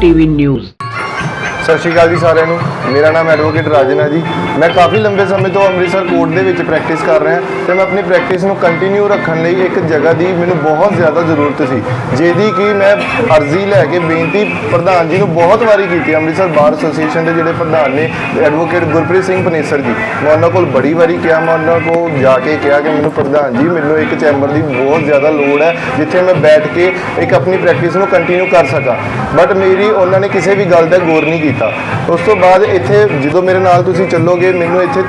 TV news ਸਤਿ ਸ਼੍ਰੀ ਅਕਾਲ ਜੀ ਸਾਰਿਆਂ ਨੂੰ। ਮੇਰਾ ਨਾਮ ਐਡਵੋਕੇਟ ਰਾਜਨ ਹੈ ਜੀ। ਮੈਂ ਕਾਫੀ ਲੰਬੇ ਸਮੇਂ ਤੋਂ ਅੰਮ੍ਰਿਤਸਰ ਕੋਰਟ ਦੇ ਵਿੱਚ ਪ੍ਰੈਕਟਿਸ ਕਰ ਰਿਹਾ ਤੇ ਮੈਂ ਆਪਣੀ ਪ੍ਰੈਕਟਿਸ ਨੂੰ ਕੰਟੀਨਿਊ ਰੱਖਣ ਲਈ ਇੱਕ ਜਗ੍ਹਾ ਦੀ ਮੈਨੂੰ ਬਹੁਤ ਜ਼ਿਆਦਾ ਜ਼ਰੂਰਤ ਸੀ, ਜਿਹਦੀ ਕਿ ਮੈਂ ਅਰਜ਼ੀ ਲੈ ਕੇ ਬੇਨਤੀ ਪ੍ਰਧਾਨ ਜੀ ਨੂੰ ਬਹੁਤ ਵਾਰੀ ਕੀਤੀ, ਅੰਮ੍ਰਿਤਸਰ ਬਾਰ ਐਸੋਸੀਏਸ਼ਨ ਦੇ ਜਿਹੜੇ ਪ੍ਰਧਾਨ ਨੇ ਐਡਵੋਕੇਟ ਗੁਰਪ੍ਰੀਤ ਸਿੰਘ ਪਨੇਸਰ ਜੀ। ਮੈਂ ਉਹਨਾਂ ਕੋਲ ਬੜੀ ਵਾਰੀ ਕਿਹਾ, ਮੈਂ ਉਹਨਾਂ ਕੋਲ ਜਾ ਕੇ ਕਿਹਾ ਕਿ ਮੈਨੂੰ ਪ੍ਰਧਾਨ ਜੀ, ਮੈਨੂੰ ਇੱਕ ਚੈਂਬਰ ਦੀ ਬਹੁਤ ਜ਼ਿਆਦਾ ਲੋੜ ਹੈ, ਜਿੱਥੇ ਮੈਂ ਬੈਠ ਕੇ ਇੱਕ ਆਪਣੀ ਪ੍ਰੈਕਟਿਸ ਨੂੰ ਕੰਟੀਨਿਊ ਕਰ ਸਕਾਂ। ਬਟ ਮੇਰੀ, ਉਹਨਾਂ ਨੇ ਕਿਸੇ ਵੀ ਗੱਲ ਦਾ ਗੌਰ ਨਹੀਂ ਕੀਤੀ। ਉਸ ਤੋਂ ਬਾਅਦ ਇੱਥੇ ਜਦੋਂ ਮੇਰੇ ਨਾਲ ਤੁਸੀਂ ਚੱਲੋਗੇ, ਮੈਨੂੰ ਇੱਥੇ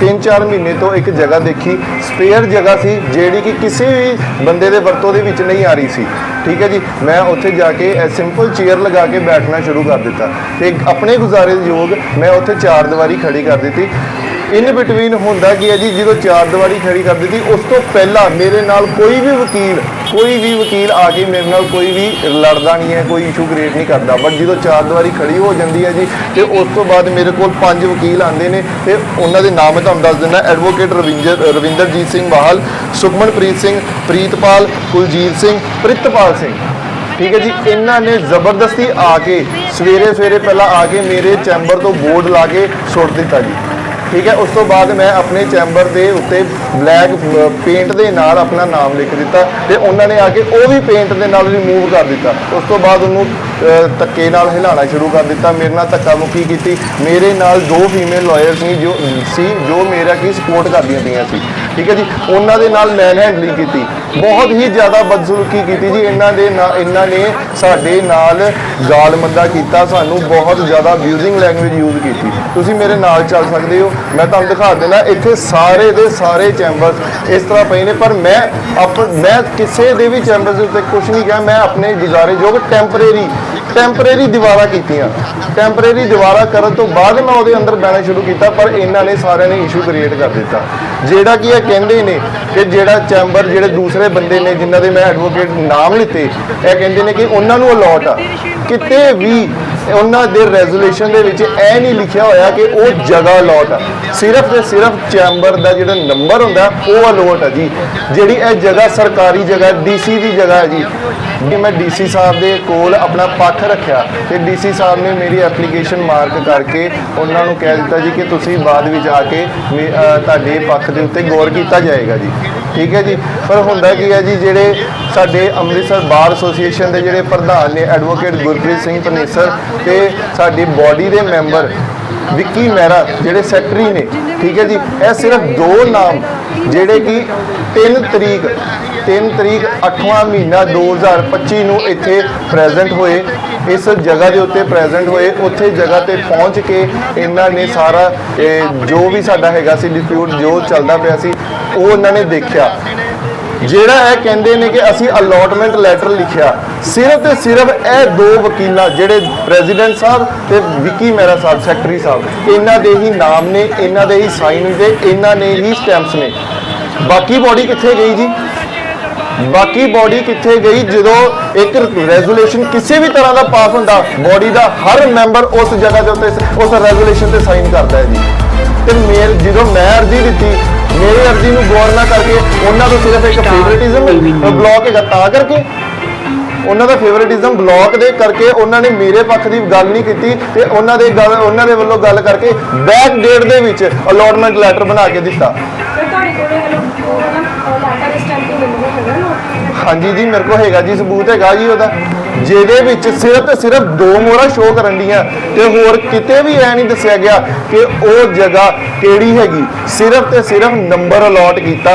3-4 ਮਹੀਨੇ ਤੋਂ ਇੱਕ ਜਗ੍ਹਾ ਦੇਖੀ। ਸਪੇਅਰ ਜਗ੍ਹਾ ਸੀ, ਜਿਹੜੀ ਕਿ ਕਿਸੇ ਵੀ ਬੰਦੇ ਦੇ ਵਰਤੋਂ ਦੇ ਵਿੱਚ ਨਹੀਂ ਆ ਰਹੀ ਸੀ। ਠੀਕ ਹੈ ਜੀ? ਮੈਂ ਉੱਥੇ ਜਾ ਕੇ ਸਿੰਪਲ ਚੇਅਰ ਲਗਾ ਕੇ ਬੈਠਣਾ ਸ਼ੁਰੂ ਕਰ ਦਿੱਤਾ। ਤੇ ਆਪਣੇ ਗੁਜ਼ਾਰੇ ਯੋਗ ਮੈਂ ਉੱਥੇ ਚਾਰ ਦੀਵਾਰੀ ਖੜੀ ਕਰ ਦਿੱਤੀ। ਇਨ ਬਿਟਵੀਨ ਹੁੰਦਾ ਕੀ ਹੈ ਜੀ, ਜਦੋਂ ਚਾਰ ਦੀਵਾਰੀ ਖੜੀ ਕਰ ਦਿੱਤੀ, ਉਸ ਤੋਂ ਪਹਿਲਾਂ ਮੇਰੇ ਨਾਲ ਕੋਈ ਵੀ ਵਕੀਲ, ਕੋਈ ਵੀ ਵਕੀਲ ਆ ਕੇ ਮੇਰੇ ਨਾਲ ਕੋਈ ਵੀ ਲੜਦਾ ਨਹੀਂ ਹੈ, ਕੋਈ ਇਸ਼ੂ ਕ੍ਰੀਏਟ ਨਹੀਂ ਕਰਦਾ। ਬਟ ਜਦੋਂ ਚਾਰ ਦੀਵਾਰੀ ਖੜੀ ਹੋ ਜਾਂਦੀ ਹੈ ਜੀ, ਤੇ ਉਸ ਤੋਂ ਬਾਅਦ ਮੇਰੇ ਕੋਲ ਪੰਜ ਵਕੀਲ ਆਉਂਦੇ ਨੇ, ਤੇ ਉਹਨਾਂ ਦੇ ਨਾਮ ਮੈਂ ਤੁਹਾਨੂੰ ਦੱਸ ਦਿੰਦਾ ਐਡਵੋਕੇਟ ਰਵਿੰਦਰ ਰਵਿੰਦਰਜੀਤ ਸਿੰਘ ਬਾਹਲ, ਸੁਖਮਨਪ੍ਰੀਤ ਸਿੰਘ, ਪ੍ਰੀਤਪਾਲ, ਕੁਲਜੀਤ ਸਿੰਘ, ਪ੍ਰਿਤਪਾਲ ਸਿੰਘ। ਠੀਕ ਹੈ ਜੀ, ਇਹਨਾਂ ਨੇ ਜ਼ਬਰਦਸਤੀ ਆ ਕੇ ਸਵੇਰੇ ਸਵੇਰੇ ਪਹਿਲਾਂ ਆ ਕੇ ਮੇਰੇ ਚੈਂਬਰ ਤੋਂ ਬੋਰਡ ਲਾ ਕੇ ਸੁੱਟ ਦਿੱਤਾ ਜੀ। ਠੀਕ ਹੈ, ਉਸ ਤੋਂ ਬਾਅਦ ਮੈਂ ਆਪਣੇ ਚੈਂਬਰ ਦੇ ਉੱਤੇ ਬਲੈਕ ਪੇਂਟ ਦੇ ਨਾਲ ਆਪਣਾ ਨਾਮ ਲਿਖ ਦਿੱਤਾ ਤੇ ਉਹਨਾਂ ਨੇ ਆ ਕੇ ਉਹ ਵੀ ਪੇਂਟ ਦੇ ਨਾਲ ਰਿਮੂਵ ਕਰ ਦਿੱਤਾ। ਉਸ ਤੋਂ ਬਾਅਦ ਉਹਨੂੰ ਧੱਕੇ ਨਾਲ ਹਿਲਾਉਣਾ ਸ਼ੁਰੂ ਕਰ ਦਿੱਤਾ, ਮੇਰੇ ਨਾਲ ਧੱਕਾ ਮੁੱਕੀ ਕੀਤੀ। ਮੇਰੇ ਨਾਲ ਦੋ ਫੀਮੇਲ ਲਾਇਰਸ ਸੀ ਜੋ ਸੀ ਜੋ ਮੇਰਾ ਕੀ ਸਪੋਰਟ ਕਰਦੀਆਂ ਪਈਆਂ ਸੀ। ਠੀਕ ਹੈ ਜੀ? ਉਹਨਾਂ ਦੇ ਨਾਲ ਮੈਨ ਹੈਂਡਲਿੰਗ ਕੀਤੀ। ਬਹੁਤ ਹੀ ਜ਼ਿਆਦਾ ਬਦਸਲੂਕੀ ਕੀਤੀ ਜੀ। ਇਹਨਾਂ ਦੇ ਨਾਲ ਇਹਨਾਂ ਨੇ ਸਾਡੇ ਨਾਲ ਗਾਲ ਮੰਦਾ ਕੀਤਾ। ਸਾਨੂੰ ਬਹੁਤ ਜ਼ਿਆਦਾ ਅਬਿਊਜ਼ਿੰਗ ਲੈਂਗੁਏਜ ਯੂਜ਼ ਕੀਤੀ। ਤੁਸੀਂ ਮੇਰੇ ਨਾਲ ਚੱਲ ਸਕਦੇ ਹੋ। ਮੈਂ ਤੁਹਾਨੂੰ ਦਿਖਾ ਦੇਣਾ ਇੱਥੇ ਸਾਰੇ ਦੇ ਸਾਰੇ ਚੈਂਬਰਸ ਇਸ ਤਰ੍ਹਾਂ ਪਏ ਨੇ। ਪਰ ਮੈਂ ਆਪ ਮੈਂ ਕਿਸੇ ਦੇ ਵੀ ਚੈਂਬਰਸ ਉੱਤੇ ਕੁਝ ਨਹੀਂ ਕਿਹਾ। ਮੈਂ ਆਪਣੇ ਗੁਜ਼ਾਰੇ ਗੁਜ਼ਾਰੇਯੋਗ ਟੈਂਪਰੇਰੀ ਟੈਂਪਰੇਰੀ ਦੀਵਾਰਾਂ ਕੀਤੀਆਂ। ਟੈਂਪਰੇਰੀ ਦੀਵਾਰਾਂ ਕਰਨ ਤੋਂ ਬਾਅਦ ਮੈਂ ਉਹਦੇ ਅੰਦਰ ਬਹਿਣਾ ਸ਼ੁਰੂ ਕੀਤਾ, ਪਰ ਇਹਨਾਂ ਨੇ ਸਾਰਿਆਂ ਨੇ ਇਸ਼ੂ ਕ੍ਰੀਏਟ ਕਰ ਦਿੱਤਾ। ਜਿਹੜਾ ਕਿ ਇਹ ਕਹਿੰਦੇ ਨੇ ਕਿ ਜਿਹੜਾ ਚੈਂਬਰ ਜਿਹੜੇ ਦੂਸਰੇ ਬੰਦੇ ਨੇ ਜਿਨ੍ਹਾਂ ਦੇ ਮੈਂ ਐਡਵੋਕੇਟ ਨਾਮ ਲਿੱਤੇ, ਇਹ ਕਹਿੰਦੇ ਨੇ ਕਿ ਉਹਨਾਂ ਨੂੰ ਅਲਾਟ ਆ। ਕਿਤੇ ਵੀ ਉਹਨਾਂ ਦੇ ਰੈਜ਼ੋਲੂਸ਼ਨ ਦੇ ਵਿੱਚ ਇਹ ਨਹੀਂ ਲਿਖਿਆ ਹੋਇਆ ਕਿ ਉਹ ਜਗ੍ਹਾ ਅਲਾਟ ਆ। ਸਿਰਫ ਤੇ ਸਿਰਫ ਚੈਂਬਰ ਦਾ ਜਿਹੜਾ ਨੰਬਰ ਹੁੰਦਾ, ਉਹ ਅਲਾਟ ਆ ਜੀ। ਜਿਹੜੀ ਇਹ ਜਗ੍ਹਾ ਸਰਕਾਰੀ ਜਗ੍ਹਾ ਡੀਸੀ ਦੀ ਜਗ੍ਹਾ ਹੈ ਜੀ ਕਿ ਮੈਂ ਡੀਸੀ ਸਾਹਿਬ ਦੇ ਕੋਲ ਆਪਣਾ ਪੱਖ ਰੱਖਿਆ ਤੇ ਡੀਸੀ ਸਾਹਿਬ ਨੇ ਮੇਰੀ ਐਪਲੀਕੇਸ਼ਨ ਮਾਰਕ ਕਰਕੇ ਉਹਨਾਂ ਨੂੰ ਕਹਿ ਦਿੱਤਾ ਜੀ ਕਿ ਤੁਸੀਂ ਬਾਅਦ ਵਿੱਚ ਆ ਕੇ ਮੇ- ਤੁਹਾਡੇ ਪੱਖ ਦੇ ਉੱਤੇ ਗੌਰ ਕੀਤਾ ਜਾਏਗਾ ਜੀ। ਠੀਕ ਹੈ ਜੀ? ਪਰ ਹੁੰਦਾ ਕੀ ਹੈ ਜੀ, ਜਿਹੜੇ ਸਾਡੇ ਅੰਮ੍ਰਿਤਸਰ ਬਾਰ ਐਸੋਸੀਏਸ਼ਨ ਦੇ ਜਿਹੜੇ ਪ੍ਰਧਾਨ ਨੇ ਐਡਵੋਕੇਟ ਗੁਰਪ੍ਰੀਤ ਸਿੰਘ ਪਨੇਸਰ ਤੇ ਸਾਡੀ ਬਾਡੀ ਦੇ ਮੈਂਬਰ ਵਿੱਕੀ ਮਹਿਰਾ, ਜਿਹੜੇ ਸੈਕਟਰੀ ਨੇ, ਠੀਕ ਹੈ ਜੀ? ਇਹ ਸਿਰਫ ਦੋ ਨਾਮ, ਜਿਹੜੇ ਕਿ 3 ਤਰੀਕ 3 ਤਰੀਕ 8ਵਾਂ ਮਹੀਨਾ 2025 ਨੂੰ ਇੱਥੇ ਪ੍ਰੈਜ਼ੈਂਟ ਹੋਏ। ਇਸ ਜਗ੍ਹਾ ਦੇ ਉੱਤੇ ਪ੍ਰੈਜ਼ੈਂਟ ਹੋਏ। ਉੱਥੇ ਜਗ੍ਹਾ ਤੇ ਪਹੁੰਚ ਕੇ ਇਹਨਾਂ ਨੇ ਸਾਰਾ ਜੋ ਵੀ ਸਾਡਾ ਹੈਗਾ ਸੀ ਡਿਸਪਿਊਟ ਜੋ ਚੱਲਦਾ ਪਿਆ ਸੀ, ਉਹ ਇਹਨਾਂ ਨੇ ਦੇਖਿਆ। ਜਿਹੜਾ ਇਹ ਕਹਿੰਦੇ ਨੇ ਕਿ ਅਸੀਂ ਅਲੋਟਮੈਂਟ ਲੈਟਰ ਲਿਖਿਆ, ਸਿਰਫ ਤੇ ਸਿਰਫ ਇਹ ਦੋ ਵਕੀਲਾਂ, ਜਿਹੜੇ ਪ੍ਰੈਜ਼ੀਡੈਂਟ ਸਾਹਿਬ ਤੇ ਵਿੱਕੀ ਮਹਿਰਾ ਸਾਹਿਬ ਸੈਕਟਰੀ ਸਾਹਿਬ, ਇਹਨਾਂ ਦੇ ਹੀ ਨਾਮ ਨੇ, ਇਹਨਾਂ ਦੇ ਹੀ ਸਾਈਨ ਤੇ ਇਹਨਾਂ ਨੇ ਹੀ ਸਟੈਂਪਸ ਨੇ। ਬਾਕੀ ਬੋਡੀ ਕਿੱਥੇ ਗਈ ਜੀ? ਬਾਕੀ ਬੋਡੀ ਕਿੱਥੇ ਗਈ? ਜਦੋਂ ਇੱਕ ਰੈਜ਼ੋਲੂਸ਼ਨ ਕਿਸੇ ਵੀ ਤਰ੍ਹਾਂ ਦਾ ਪਾਸ ਹੁੰਦਾ ਬੋਡੀ ਦਾ ਹਰ ਮੈਂਬਰ ਉਸ ਜਗ੍ਹਾ ਦੇ ਉੱਤੇ ਉਸ ਰੈਜ਼ੋਲੂਸ਼ਨ ਤੇ ਸਾਈਨ ਕਰਦਾ ਹੈ ਜੀ। ਤੇ ਮੇਰ ਜਦੋਂ ਮੈਂ ਅਰਜ਼ੀ ਦਿੱਤੀ ਮੇਰੀ ਅਰਜ਼ੀ ਨੂੰ ਗੌਰ ਨਾ ਕਰਕੇ ਉਹਨਾਂ ਤੋਂ ਸਿਰਫ ਇੱਕ ਫੇਵਰਿਟਿਜ਼ਮ ਬਲੌਕ ਹੈਗਾ ਤਾਂ ਕਰਕੇ ਉਹਨਾਂ ਦਾ ਫੇਵਰਿਟਿਜ਼ਮ ਬਲੌਕ ਦੇ ਕਰਕੇ ਉਹਨਾਂ ਨੇ ਮੇਰੇ ਪੱਖ ਦੀ ਗੱਲ ਨਹੀਂ ਕੀਤੀ ਤੇ ਉਹਨਾਂ ਦੇ ਗੱਲ ਉਹਨਾਂ ਦੇ ਵੱਲੋਂ ਗੱਲ ਕਰਕੇ ਬੈਕ ਡੇਟ ਦੇ ਵਿੱਚ ਅਲੋਟਮੈਂਟ ਲੈਟਰ ਬਣਾ ਕੇ ਦਿੱਤਾ ਫਿਰ ਤੁਹਾਡੇ ਕੋਲੇ ਉਹ ਨਾ ਡਾਟਾ ਦੇ ਸਟੈਂਪਿੰਗ ਨੰਬਰ ਹੈਗਾ ਨਾ ਹਾਂਜੀ ਜੀ, ਮੇਰੇ ਕੋਲ ਹੈਗਾ ਜੀ, ਸਬੂਤ ਹੈਗਾ ਜੀ ਉਹਦਾ। ਜਿਹਦੇ ਵਿੱਚ ਸਿਰਫ ਤੇ ਸਿਰਫ ਦੋ ਮੋਹਰਾਂ ਸ਼ੋਅ ਕਰਨ ਦੀਆਂ। ਤੇ ਹੋਰ ਕਿਤੇ ਵੀ ਐ ਨਹੀਂ ਦੱਸਿਆ ਗਿਆ ਕਿ ਉਹ ਜਗ੍ਹਾ ਕਿਹੜੀ ਹੈਗੀ। ਸਿਰਫ ਤੇ ਸਿਰਫ ਨੰਬਰ ਅਲਾਟ ਕੀਤਾ।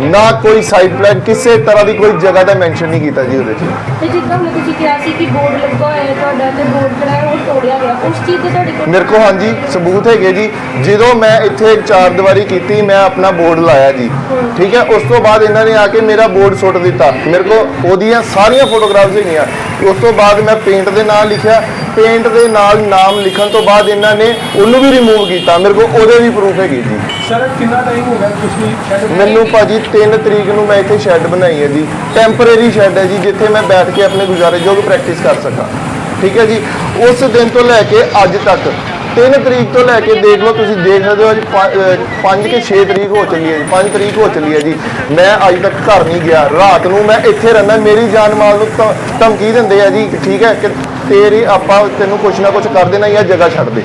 ਨਾ ਕੋਈ ਸਾਈਡ ਪਲਾਨ ਕਿਸੇ ਤਰ੍ਹਾਂ ਦੀ ਕੋਈ ਜਗ੍ਹਾ ਦਾ ਮੈਂਸ਼ਨ ਨਹੀਂ ਕੀਤਾ ਜੀ ਉਹਦੇ 'ਚ। ਤੇ ਜਿੱਦਾਂ ਹੁਣ ਤੁਸੀਂ ਕਿਹਾ ਸੀ ਕਿ ਬੋਰਡ ਲੱਗਾ ਹੋਇਆ ਹੈ ਤੁਹਾਡਾ ਤੇ ਬੋਰਡ ਜਿਹੜਾ ਹੈ ਉਹ ਤੋੜਿਆ ਗਿਆ। ਉਸ ਚੀਜ਼ ਦੇ ਤੁਹਾਡੇ ਕੋਲ ਮੇਰੇ ਕੋਲ ਹਾਂਜੀ ਸਬੂਤ ਹੈਗੇ ਜੀ। ਜਦੋਂ ਮੈਂ ਇੱਥੇ ਚਾਰ ਦੀਵਾਰੀ ਕੀਤੀ ਮੈਂ ਆਪਣਾ ਬੋਰਡ ਲਾਇਆ ਜੀ। ਠੀਕ ਹੈ ਉਸ ਤੋਂ ਬਾਅਦ ਇਹਨਾਂ ਨੇ ਆ ਕੇ ਮੇਰਾ ਬੋਰਡ ਸੁੱਟ ਦਿੱਤਾ। ਮੇਰੇ ਕੋਲ ਉਹਦੀਆਂ ਸਾਰੀਆਂ ਫੋਟੋਗ੍ਰਾਫਸ ਹੈਗੀਆਂ। ਉਸ ਤੋਂ ਬਾਅਦ ਮੈਂ ਪੇਂਟ ਦੇ ਨਾਲ ਲਿਖਿਆ। ਪੇਂਟ ਦੇ ਨਾਲ ਨਾਮ ਲਿਖਣ ਤੋਂ ਬਾਅਦ ਇਹਨਾਂ ਨੇ ਉਹਨੂੰ ਵੀ ਰਿਮੂਵ ਕੀਤਾ। ਮੇਰੇ ਕੋਲ ਉਹਦੇ ਵੀ ਪ੍ਰੂਫ ਹੈਗੇ ਜੀ। ਸਰ ਕਿੰਨਾ ਟਾਈਮ ਹੋ ਗਿਆ ਤੁਸੀਂ? ਮੈਨੂੰ ਭਾਜੀ 3 ਤਰੀਕ ਨੂੰ ਮੈਂ ਇੱਥੇ ਸ਼ੈੱਡ ਬਣਾਈ ਹੈ ਜੀ। ਟੈਂਪਰੇਰੀ ਸ਼ੈੱਡ ਹੈ ਜੀ, ਜਿੱਥੇ ਮੈਂ ਬੈਠ ਕੇ ਆਪਣੇ ਗੁਜ਼ਾਰੇਯੋਗ ਪ੍ਰੈਕਟਿਸ ਕਰ ਸਕਾਂ। ਠੀਕ ਹੈ ਜੀ? ਉਸ ਦਿਨ ਤੋਂ ਲੈ ਕੇ ਅੱਜ ਤੱਕ 3 ਤਰੀਕ ਤੋਂ ਲੈ ਕੇ ਦੇਖ ਲਓ ਤੁਸੀਂ, ਦੇਖ ਸਕਦੇ ਹੋ ਅੱਜ 5 ਕਿ 6 ਤਰੀਕ ਹੋ ਚੱਲੀ ਹੈ ਜੀ 5 ਤਰੀਕ ਹੋ ਚੱਲੀ ਹੈ ਜੀ। ਮੈਂ ਅੱਜ ਤੱਕ ਘਰ ਨਹੀਂ ਗਿਆ। ਰਾਤ ਨੂੰ ਮੈਂ ਇੱਥੇ ਰਹਿੰਦਾ, ਮੇਰੀ ਜਾਨ ਮਾਲ ਨੂੰ ਧਮਕੀ ਦਿੰਦੇ ਆ ਜੀ, ਠੀਕ ਹੈ ਕਿ ਤੇਰੀ ਆਪਾਂ ਤੈਨੂੰ ਕੁਛ ਨਾ ਕੁਛ ਕਰ ਦੇਣਾ ਜਾਂ ਜਗ੍ਹਾ ਛੱਡ ਦੇ।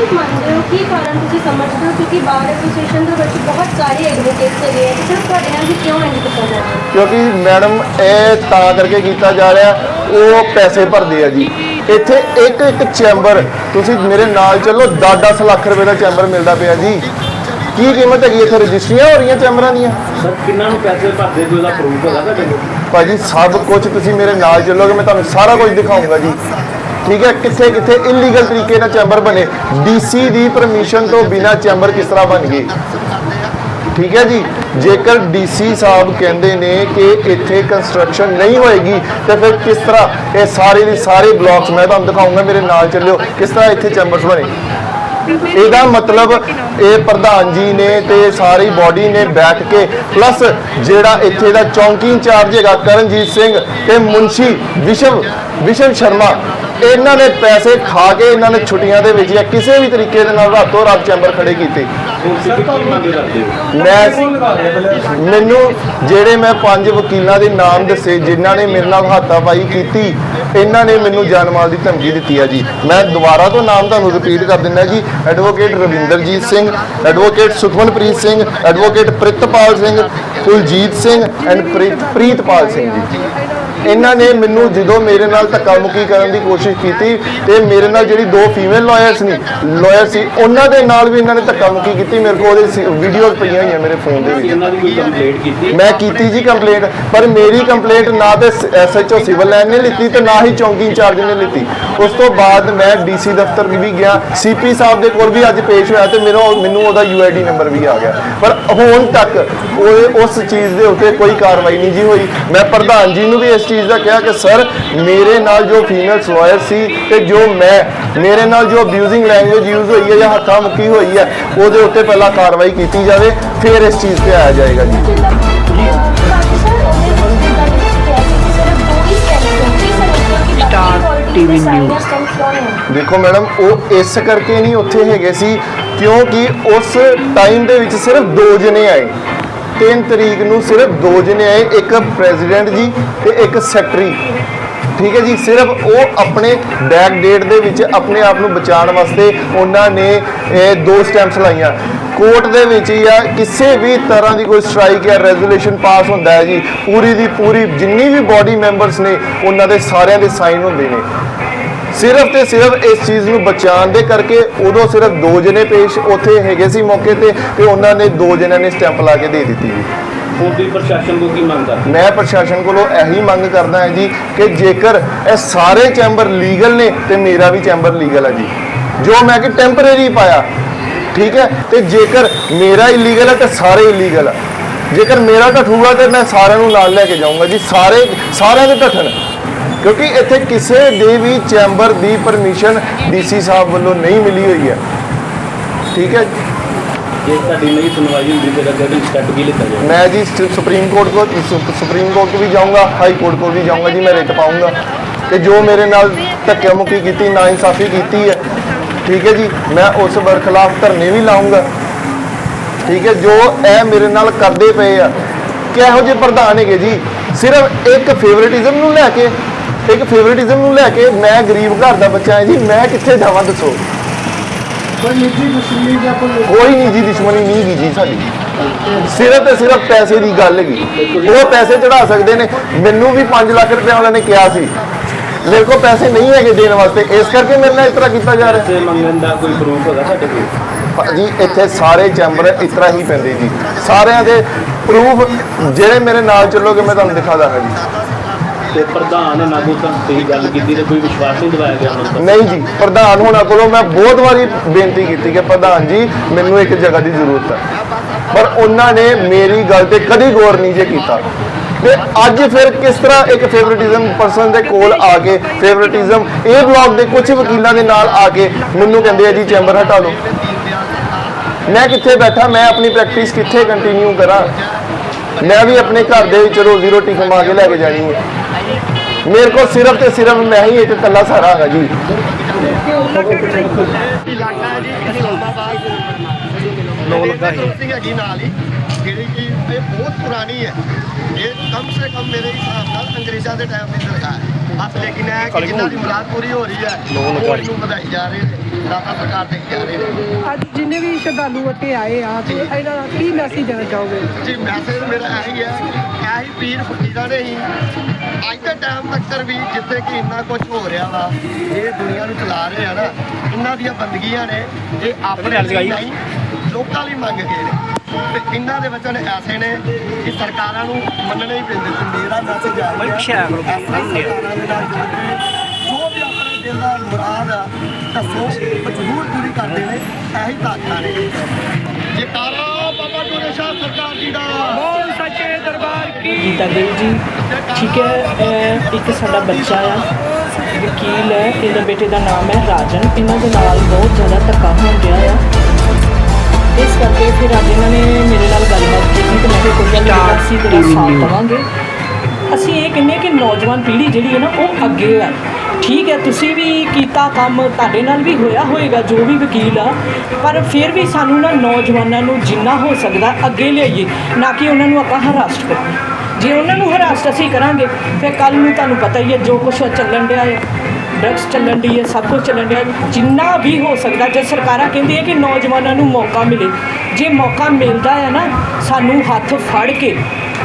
ਕੀ ਮੰਨਦੇ ਹੋ ਕੀ ਕਾਰਨ ਤੁਸੀਂ ਸਮਝਦੇ ਹੋ? ਕਿਉਂਕਿ ਬਾਰ ਐਸੋਸੀਏਸ਼ਨ ਦੇ ਵਿੱਚ ਬਹੁਤ ਸਾਰੇ ਐਡਵੋਕੇਟਸ ਹੈਗੇ ਆ ਤੇ ਸਿਰਫ ਤੁਹਾਡੇ ਨਾਲ ਵੀ ਕਿਉਂ ਇੰਜ ਕੀਤਾ ਜਾ ਰਿਹਾ? ਹੈ ਕਿਉਂਕਿ ਮੈਡਮ ਇਹ ਤਾਂ ਕਰਕੇ ਕੀਤਾ ਜਾ ਰਿਹਾ ਉਹ ਪੈਸੇ ਭਰਦੇ ਆ ਜੀ। ਇੱਥੇ ਇੱਕ ਇੱਕ ਚੈਂਬਰ ਤੁਸੀਂ ਮੇਰੇ ਨਾਲ ਚੱਲੋ 10-10 ਲੱਖ ਰੁਪਏ ਦਾ ਚੈਂਬਰ ਮਿਲਦਾ ਪਿਆ ਜੀ। ਕੀ ਕੀਮਤ ਹੈਗੀ ਇੱਥੇ ਰਜਿਸਟਰੀਆਂ ਹੋ ਰਹੀਆਂ ਚੈਂਬਰਾਂ ਦੀਆਂ? ਸਰ ਕਿੰਨਾਂ ਨੂੰ ਪੈਸੇ ਭਰਦੇ ਕੋਈ ਉਹਦਾ ਪ੍ਰੂਫ ਹੈਗਾ ਤੁਹਾਡੇ ਕੋਲ ਭਾਜੀ ਸਭ ਕੁਝ ਤੁਸੀਂ ਮੇਰੇ ਨਾਲ ਚੱਲੋਗੇ ਮੈਂ ਤੁਹਾਨੂੰ ਸਾਰਾ ਕੁਝ ਦਿਖਾਊਂਗਾ ਜੀ। ਠੀਕ ਹੈ, ਕਿੱਥੇ ਕਿੱਥੇ ਇਲੀਗਲ ਤਰੀਕੇ ਨਾਲ ਚੈਂਬਰ ਬਣੇ। ਡੀਸੀ ਦੀ ਪਰਮਿਸ਼ਨ ਤੋਂ ਬਿਨਾ ਚੈਂਬਰ ਕਿਸ ਤਰ੍ਹਾਂ ਬਣ ਗਏ? ਠੀਕ ਹੈ ਜੀ, ਜੇਕਰ ਡੀਸੀ ਸਾਹਿਬ ਕਹਿੰਦੇ ਨੇ ਕਿ ਇੱਥੇ ਕੰਸਟਰਕਸ਼ਨ ਨਹੀਂ ਹੋਏਗੀ, ਤੇ ਫਿਰ ਕਿਸ ਤਰ੍ਹਾਂ? ਇਹ ਸਾਰੇ ਦੇ ਸਾਰੇ ਬਲਾਕਸ ਮੈਂ ਤੁਹਾਨੂੰ ਦਿਖਾਊਂਗਾ ਮੇਰੇ ਨਾਲ ਚੱਲਿਓ, ਕਿਸ ਤਰ੍ਹਾਂ ਇੱਥੇ ਚੈਂਬਰਸ ਬਣੇ? ਇਹਦਾ ਮਤਲਬ ਇਹ ਪ੍ਰਧਾਨ ਜੀ ਨੇ ਤੇ ਸਾਰੀ ਬਾਡੀ ਨੇ ਬੈਠ ਕੇ ਪਲੱਸ ਜਿਹੜਾ ਇੱਥੇ ਦਾ ਚੌਂਕੀ ਇੰਚਾਰਜ ਹੈਗਾ ਕਰਨਜੀਤ ਸਿੰਘ ਤੇ ਮੁੰਸ਼ੀ ਵਿਸ਼ਵ ਵਿਸ਼ਵ ਸ਼ਰਮਾ, ਇਹਨਾਂ ਨੇ ਪੈਸੇ ਖਾ ਕੇ ਇਹਨਾਂ ਨੇ ਛੁੱਟੀਆਂ ਦੇ ਵਿੱਚ ਜਾਂ ਕਿਸੇ ਵੀ ਤਰੀਕੇ ਦੇ ਨਾਲ ਰਾਤੋਂ ਰਾਤ ਚੈਂਬਰ ਖੜੇ ਕੀਤੇ। ਮੈਂ ਮੈਨੂੰ ਜਿਹੜੇ ਮੈਂ ਪੰਜ ਵਕੀਲਾਂ ਦੇ ਨਾਮ ਦੱਸੇ, ਜਿਨ੍ਹਾਂ ਨੇ ਮੇਰੇ ਨਾਲ ਹਾਤਾਪਾਈ ਕੀਤੀ ਇਹਨਾਂ ਨੇ ਮੈਨੂੰ ਜਾਨਮਾਲ ਦੀ ਧਮਕੀ ਦਿੱਤੀ ਹੈ ਜੀ। ਮੈਂ ਦੁਬਾਰਾ ਤੋਂ ਨਾਮ ਤੁਹਾਨੂੰ ਰਿਪੀਟ ਕਰ ਦਿੰਦਾ ਜੀ। Advocate Ravinderjit Singh advocate Sukhmanpreet Singh advocate Pritpal Singh, Kuljeet Singh and Preetpal Singh ji. ਇਹਨਾਂ ਨੇ ਮੈਨੂੰ ਜਦੋਂ ਮੇਰੇ ਨਾਲ ਧੱਕਾ ਮੁੱਕੀ ਕਰਨ ਦੀ ਕੋਸ਼ਿਸ਼ ਕੀਤੀ ਤੇ ਮੇਰੇ ਨਾਲ ਜਿਹੜੀ ਦੋ ਫੀਮੇਲ ਲਾਇਰਸ ਨੇ ਲਾਇਰ ਸੀ ਉਹਨਾਂ ਦੇ ਨਾਲ ਵੀ ਇਹਨਾਂ ਨੇ ਧੱਕਾ ਮੁੱਕੀ ਕੀਤੀ। ਮੇਰੇ ਕੋਲ ਉਹਦੇ ਵੀਡੀਓਜ਼ ਪਈਆਂ ਹੋਈਆਂ ਮੇਰੇ ਫੋਨ ਦੇ ਵਿੱਚ। ਇਹਨਾਂ ਦੀ ਕੋਈ ਕੰਪਲੇਂਟ ਕੀਤੀ? ਮੈਂ ਕੀਤੀ ਜੀ ਕੰਪਲੇਂਟ ਪਰ ਮੇਰੀ ਕੰਪਲੇਂਟ ਨਾ ਤੇ ਐਸਐਚਓ ਸਿਵਲ ਲਾਈਨ ਨੇ ਲਿੱਤੀ ਤੇ ਨਾ ਹੀ ਚੌਂਕੀ ਇੰਚਾਰਜ ਨੇ ਲਿੱਤੀ। ਉਸ ਤੋਂ ਬਾਅਦ ਮੈਂ ਡੀਸੀ ਦਫ਼ਤਰ ਵੀ ਗਿਆ। ਸੀਪੀ ਸਾਹਿਬ ਦੇ ਕੋਲ ਵੀ ਅੱਜ ਪੇਸ਼ ਹੋਇਆ ਤੇ ਮੇਰਾ ਮੈਨੂੰ ਉਹਦਾ ਯੂਆਈਡੀ ਨੰਬਰ ਵੀ ਆ ਗਿਆ। ਪਰ ਹੁਣ ਤੱਕ ਉਹ ਉਸ ਚੀਜ਼ ਦੇ ਉੱਤੇ ਕੋਈ ਕਾਰਵਾਈ ਨਹੀਂ ਜੀ ਹੋਈ। ਮੈਂ ਪ੍ਰਧਾਨ ਜੀ ਨੂੰ ਵੀ ਇਸ ਚੀਜ਼ ਦਾ ਕਿਹਾ ਕਿ ਸਰ, ਮੇਰੇ ਨਾਲ ਜੋ ਫੀਮੇਲ ਲਾਇਰ ਸੀ ਤੇ ਜੋ ਮੈਂ, ਮੇਰੇ ਨਾਲ ਜੋ ਅਬਿਊਜ਼ਿੰਗ ਲੈਂਗੁਏਜ ਯੂਜ਼ ਹੋਈ ਹੈ ਜਾਂ ਹੱਥਾਂ ਮੁੱਕੀ ਹੋਈ ਹੈ, ਉਹਦੇ ਉੱਤੇ ਪਹਿਲਾਂ ਕਾਰਵਾਈ ਕੀਤੀ ਜਾਵੇ, ਫਿਰ ਇਸ ਚੀਜ਼ ਤੇ ਆਇਆ ਜਾਏਗਾ ਜੀ। ਜਿੱਦਾਂ ਟੀਵੀ ਨਿਊਜ਼ ਦੇਖੋ ਮੈਡਮ, ਉਹ ਇਸ ਕਰਕੇ ਨਹੀਂ ਉੱਥੇ ਹੈਗੇ ਸੀ, ਕਿਉਂਕਿ ਉਸ ਟਾਈਮ ਦੇ ਵਿੱਚ ਸਿਰਫ ਦੋ ਜਣੇ ਆਏ। 3 ਤਰੀਕ ਨੂੰ ਸਿਰਫ ਦੋ ਜਣੇ ਆਏ, ਇੱਕ ਪ੍ਰੈਜ਼ੀਡੈਂਟ ਜੀ ਤੇ ਇੱਕ ਸੈਕਟਰੀ। ਠੀਕ ਹੈ ਜੀ, ਸਿਰਫ ਉਹ ਆਪਣੇ ਬੈਕ ਡੇਟ ਦੇ ਵਿੱਚ ਆਪਣੇ ਆਪ ਨੂੰ ਬਚਾਉਣ ਵਾਸਤੇ ਉਹਨਾਂ ਨੇ, ਇਹ ਦੋ ਸਟੈਂਪਸ ਲਾਈਆਂ। ਕੋਰਟ ਦੇ ਵਿੱਚ ਜਾਂ ਕਿਸੇ ਵੀ ਤਰ੍ਹਾਂ ਦੀ ਕੋਈ ਸਟ੍ਰਾਈਕ ਜਾਂ ਰੈਜ਼ੋਲੂਸ਼ਨ ਪਾਸ ਹੁੰਦਾ ਹੈ ਜੀ, ਪੂਰੀ ਦੀ ਪੂਰੀ ਜਿੰਨੀ ਵੀ ਬਾਡੀ ਮੈਂਬਰਸ ਨੇ, ਉਹਨਾਂ ਦੇ ਸਾਰਿਆਂ ਦੇ ਸਾਈਨ ਹੁੰਦੇ ਨੇ। ਸਿਰਫ ਤੇ ਸਿਰਫ ਇਸ ਚੀਜ਼ ਨੂੰ ਬਚਾਉਣ ਦੇ ਕਰਕੇ ਉਦੋਂ ਸਿਰਫ ਦੋ ਜਣੇ ਪੇਸ਼ ਉੱਥੇ ਹੈਗੇ ਸੀ ਮੌਕੇ ਤੇ ਤੇ ਉਹਨਾਂ ਨੇ ਦੋ ਜਣਿਆਂ ਨੇ ਸਟੈਂਪ ਲਾ ਕੇ ਦੇ ਦਿੱਤੀ ਜੀ। ਹੁਣ ਤੁਸੀਂ ਪ੍ਰਸ਼ਾਸਨ ਕੋਲ ਕੀ ਮੰਗ ਕਰਦੇ? ਮੈਂ ਪ੍ਰਸ਼ਾਸਨ ਕੋਲੋਂ ਇਹੀ ਮੰਗ ਕਰਦਾ ਹਾਂ ਜੀ ਕਿ ਜੇਕਰ ਇਹ ਸਾਰੇ ਚੈਂਬਰ ਲੀਗਲ ਨੇ ਤੇ ਮੇਰਾ ਵੀ ਚੈਂਬਰ ਲੀਗਲ ਹੈ ਜੀ। ਜੋ ਮੈਂ ਕਿ ਟੈਂਪਰੇਰੀ ਪਾਇਆ ਠੀਕ ਹੈ? ਤੇ ਜੇਕਰ ਮੇਰਾ ਇਲੀਗਲ ਹੈ ਤੇ ਸਾਰੇ ਇਲੀਗਲ ਆ ਜੇਕਰ ਮੇਰਾ ਢਠੂਗਾ ਤੇ ਮੈਂ ਸਾਰਿਆਂ ਨੂੰ ਨਾਲ ਲੈ ਕੇ ਜਾਊਂਗਾ ਜੀ। ਸਾਰੇ ਸਾਰਿਆਂ ਦੇ ਢੱਠਣ ਕਿਉਂਕਿ ਇੱਥੇ ਕਿਸੇ ਦੇ ਵੀ ਚੈਂਬਰ ਦੀ ਪਰਮਿਸ਼ਨ ਡੀਸੀ ਸਾਹਿਬ ਵੱਲੋਂ ਨਹੀਂ ਮਿਲੀ ਹੋਈ ਹੈ। ਠੀਕ ਹੈ ਜੇ? ਤੁਹਾਡੀ ਨਹੀਂ ਸੁਣਵਾਈ ਹੁੰਦੀ ਤੇ ਅੱਗੇ ਵੀ ਸਟੈਪ ਕੀ ਲਿੱਤਾ ਜਾਵੇ ਮੈਂ ਜੀ ਸੁਪਰੀਮ ਕੋਰਟ ਕੋ ਸੁਪਰੀਮ ਕੋਰਟ ਵੀ ਜਾਊਂਗਾ ਹਾਈ ਕੋਰਟ ਕੋ ਵੀ ਜਾਊਂਗਾ ਜੀ ਮੈਂ ਰਿਟ ਪਾਊਂਗਾ। ਤੇ ਜੋ ਮੇਰੇ ਨਾਲ ਧੱਕੇ ਮੁੱਕੀ ਕੀਤੀ ਨਾ ਇਨਸਾਫੀ ਕੀਤੀ ਹੈ ਠੀਕ ਹੈ ਜੀ ਮੈਂ ਉਸ ਬਰਖਲਾਫ ਧਰਨੇ ਵੀ ਲਾਊਂਗਾ। ਠੀਕ ਹੈ ਜੋ ਇਹ ਮੇਰੇ ਨਾਲ ਕਰਦੇ ਪਏ ਆ। ਕਿਹੋ ਜਿਹੇ ਪ੍ਰਧਾਨ ਹੈਗੇ ਜੀ ਸਿਰਫ ਇੱਕ ਫੇਵਰਿਟਿਜ਼ਮ ਨੂੰ ਲੈ ਕੇ ਇੱਕ ਫੇਵਰਿਟਿਜ਼ਮ ਨੂੰ ਲੈ ਕੇ ਮੈਂ ਗਰੀਬ ਘਰ ਦਾ ਬੱਚਾ ਹਾਂ ਜੀ ਮੈਂ ਕਿੱਥੇ ਜਾਵਾਂ ਦੱਸੋ? ਕੋਈ ਨਿੱਜੀ ਦੁਸ਼ਮਣੀ ਜਾਂ ਕੋਈ ਕੋਈ ਨਹੀਂ ਜੀ ਦੁਸ਼ਮਣੀ ਨਹੀਂ ਗੀ ਜੀ ਸਾਡੀ। ਸਿਰਫ ਤੇ ਸਿਰਫ ਪੈਸੇ ਦੀ ਗੱਲ ਹੈਗੀ। ਉਹ ਪੈਸੇ ਚੜਾ ਸਕਦੇ ਨੇ। ਮੈਨੂੰ ਵੀ 5 ਲੱਖ ਰੁਪਏ ਉਹਨਾਂ ਨੇ ਕਿਹਾ ਸੀ। ਮੇਰੇ ਕੋਲ ਪੈਸੇ ਨਹੀਂ ਹੈਗੇ ਦੇਣ ਵਾਸਤੇ। ਇਸ ਕਰਕੇ ਮੇਰੇ ਨਾਲ ਇਸ ਤਰ੍ਹਾਂ ਕੀਤਾ ਜਾ ਰਿਹਾ। ਤੇ ਮੰਗਣ ਦਾ ਕੋਈ ਪ੍ਰੂਫ ਹੈਗਾ ਤੁਹਾਡੇ ਕੋਲ? ਭਾਜੀ ਇੱਥੇ ਸਾਰੇ ਚੈਂਬਰ ਇਸ ਤਰ੍ਹਾਂ ਹੀ ਪੈਂਦੇ ਜੀ। ਸਾਰਿਆਂ ਦੇ ਪ੍ਰੂਫ ਜਿਹੜੇ ਮੇਰੇ ਨਾਲ ਚੱਲੋਗੇ ਮੈਂ ਤੁਹਾਨੂੰ ਦਿਖਾ ਦਾਂਗਾ ਜੀ। ਤੇ ਪ੍ਰਧਾਨ ਨਾਲ ਕੋਈ ਤਾਂ ਤੁਸੀਂ ਗੱਲ ਕੀਤੀ ਤੇ ਕੋਈ ਵਿਸ਼ਵਾਸ ਨਹੀਂ ਦਿਵਾਇਆ ਗਿਆ ਉਹਨਾਂ ਨਹੀਂ ਜੀ, ਪ੍ਰਧਾਨ ਹੋਣਾ ਕੋਲੋਂ ਮੈਂ ਬਹੁਤ ਵਾਰੀ ਬੇਨਤੀ ਕੀਤੀ ਕਿ ਪ੍ਰਧਾਨ ਜੀ, ਮੈਨੂੰ ਇੱਕ ਜਗ੍ਹਾ ਦੀ ਜ਼ਰੂਰਤ ਹੈ। ਪਰ ਉਹਨਾਂ ਨੇ ਮੇਰੀ ਗੱਲ ਤੇ ਕਦੀ ਗੌਰ ਨਹੀਂ ਜੇ ਕੀਤਾ। ਤੇ ਅੱਜ ਫਿਰ ਕਿਸ ਤਰ੍ਹਾਂ ਇੱਕ ਫੇਵਰਿਟਿਜ਼ਮ ਪਰਸਨ ਦੇ ਕੋਲ ਆ ਕੇ ਫੇਵਰਿਟਿਜ਼ਮ ਇਹ ਬਲੌਗ ਦੇ ਕੁਝ ਵਕੀਲਾਂ ਦੇ ਨਾਲ ਆ ਕੇ ਮੈਨੂੰ ਕਹਿੰਦੇ ਆ ਜੀ, ਚੈਂਬਰ ਹਟਾ ਲਓ। ਮੈਂ ਕਿੱਥੇ ਬੈਠਾ? ਮੈਂ ਆਪਣੀ ਪ੍ਰੈਕਟਿਸ ਕਿੱਥੇ ਕੰਟੀਨਿਊ ਕਰਾਂ? ਮੈਂ ਵੀ ਆਪਣੇ ਘਰ ਦੇ ਵਿੱਚ ਰੋਜ਼ੀ ਰੋਟੀ ਕਮਾ ਕੇ ਲੈ ਕੇ ਜਾਣੀ ਹੈ। ਮੇਰੇ ਕੋਲ ਸਿਰਫ ਤੇ ਸਿਰਫ ਮੈਂ ਹੀ ਇੱਕ ਇਕੱਲਾ ਸਾਰਾ ਹੈਗਾ ਜੀ। ਇਲਾਕਾ ਹੈ ਜੀ ਇਸਲਾਮਾਬਾਦ ਨੌ ਲੱਗਾ ਹੈ ਹੈਗੀ ਨਾਲ ਹੀ ਜਿਹੜੀ ਕਿ ਇਹ ਬਹੁਤ ਪੁਰਾਣੀ ਹੈ। ਇਹ ਕਮ ਸੇ ਕਮ ਮੇਰੇ ਹਿਸਾਬ ਨਾਲ ਅੰਗਰੇਜ਼ਾਂ ਦੇ ਟਾਈਮ ਦੀ ਦਰਗਾਹ ਹੈ। ਬਸ ਲੇਕਿਨ ਇਹ ਕਿ ਜਿਨ੍ਹਾਂ ਦੀ ਮੁਰਾਦ ਪੂਰੀ ਹੋ ਰਹੀ ਹੈ ਉਹ ਇਹਨੂੰ ਵਧਾਈ ਜਾ ਰਹੇ ਨੇ ਦਾਤਾ ਸਰਕਾਰ ਦੇ ਜਾ ਰਹੇ ਨੇ। ਅੱਜ ਜਿੰਨੇ ਵੀ ਸ਼ਰਧਾਲੂ ਇੱਥੇ ਆਏ ਆ ਤੇ ਇਹਨਾਂ ਦਾ ਕੀ ਮੈਸੇਜ ਦੇਣਾ ਚਾਹੋਗੇ? ਜੀ ਮੈਸੇਜ ਮੇਰਾ ਇਹੀ ਹੈ ਕਿ ਇਹੀ ਪੀਰ ਫਕੀਰਾਂ ਨੇ ਹੀ। ਅੱਜ ਦੇ ਟਾਈਮ ਤੱਕ ਵੀ ਜਿੱਥੇ ਕਿ ਇੰਨਾ ਕੁਝ ਹੋ ਰਿਹਾ ਵਾ ਇਹ ਦੁਨੀਆ ਨੂੰ ਚਲਾ ਰਹੇ ਆ ਨਾ ਇਹਨਾਂ ਦੀਆਂ ਬੰਦਗੀਆਂ ਨੇ ਇਹ ਆਪਣੇ ਲਈ ਨਹੀਂ ਲੋਕਾਂ ਲਈ ਮੰਗ ਕੇ ਨੇ। ਤੇ ਇਹਨਾਂ ਦੇ ਵਚਨ ਐਸੇ ਨੇ ਕਿ ਸਰਕਾਰਾਂ ਨੂੰ ਮੰਨਣੇ ਹੀ ਪੈਂਦੇ ਤੇ ਮੇਰਾ ਮੈਸੇਜ ਆ ਰਿਹਾ ਜੋ ਵੀ ਆਪਣੇ ਦਿਲ ਦਾ ਮੁਰਾਦ ਆ ਦੱਸੋ ਉਹ ਜ਼ਰੂਰ ਪੂਰੀ ਕਰਦੇ ਨੇ ਇਹੀ ਤਾਕਤਾਂ ਨੇ। ਜੀ ਦਾ ਗੀਤਾ ਦੇਵ ਜੀ ਠੀਕ ਹੈ ਇਹ ਇੱਕ ਸਾਡਾ ਬੱਚਾ ਆ। ਵਕੀਲ ਹੈ ਇਹਦੇ ਬੇਟੇ ਦਾ ਨਾਮ ਹੈ ਰਾਜਨ। ਇਹਨਾਂ ਦੇ ਨਾਲ ਬਹੁਤ ਜ਼ਿਆਦਾ ਧੱਕਾ ਹੋਣ ਰਿਹਾ ਆ। ਇਸ ਕਰਕੇ ਫਿਰ ਅੱਜ ਇਹਨਾਂ ਨੇ ਮੇਰੇ ਨਾਲ ਗੱਲਬਾਤ ਕੀਤੀ ਤੇ ਮੈਂ ਕਿਹਾ ਕੋਈ ਗੱਲ ਨਹੀਂ ਅਸੀਂ ਤੇਰਾ ਸਾਥ ਦੇਵਾਂਗੇ। ਅਸੀਂ ਇਹ ਕਹਿੰਦੇ ਹਾਂ ਕਿ ਨੌਜਵਾਨ ਪੀੜ੍ਹੀ ਜਿਹੜੀ ਹੈ ਨਾ ਉਹ ਅੱਗੇ ਆ। ਠੀਕ ਹੈ, ਤੁਸੀਂ ਵੀ ਕੀਤਾ ਕੰਮ, ਤੁਹਾਡੇ ਨਾਲ ਵੀ ਹੋਇਆ ਹੋਏਗਾ, ਜੋ ਵੀ ਵਕੀਲ ਆ। ਪਰ ਫਿਰ ਵੀ ਸਾਨੂੰ ਨਾ ਨੌਜਵਾਨਾਂ ਨੂੰ ਜਿੰਨਾ ਹੋ ਸਕਦਾ ਅੱਗੇ ਲਿਆਈਏ, ਨਾ ਕਿ ਉਹਨਾਂ ਨੂੰ ਆਪਾਂ ਹਰਾਸਟ ਕਰੀਏ। ਜੇ ਉਹਨਾਂ ਨੂੰ ਹਰਾਸਟ ਅਸੀਂ ਕਰਾਂਗੇ, ਫਿਰ ਕੱਲ ਨੂੰ ਤੁਹਾਨੂੰ ਪਤਾ ਹੀ ਹੈ, ਜੋ ਕੁਝ ਚੱਲਣ ਡਿਆ ਹੈ ਡਰੱਗਸ ਚੱਲਣ ਦੀ ਹੈ ਸਭ ਕੁਝ ਚੱਲਣ ਡਿਆ, ਜਿੰਨਾ ਵੀ ਹੋ ਸਕਦਾ, ਜੇ ਸਰਕਾਰਾਂ ਕਹਿੰਦੀ ਹੈ ਕਿ ਨੌਜਵਾਨਾਂ ਨੂੰ ਮੌਕਾ ਮਿਲੇ, ਜੇ ਮੌਕਾ ਮਿਲਦਾ ਹੈ ਨਾ, ਸਾਨੂੰ ਹੱਥ ਫੜ ਕੇ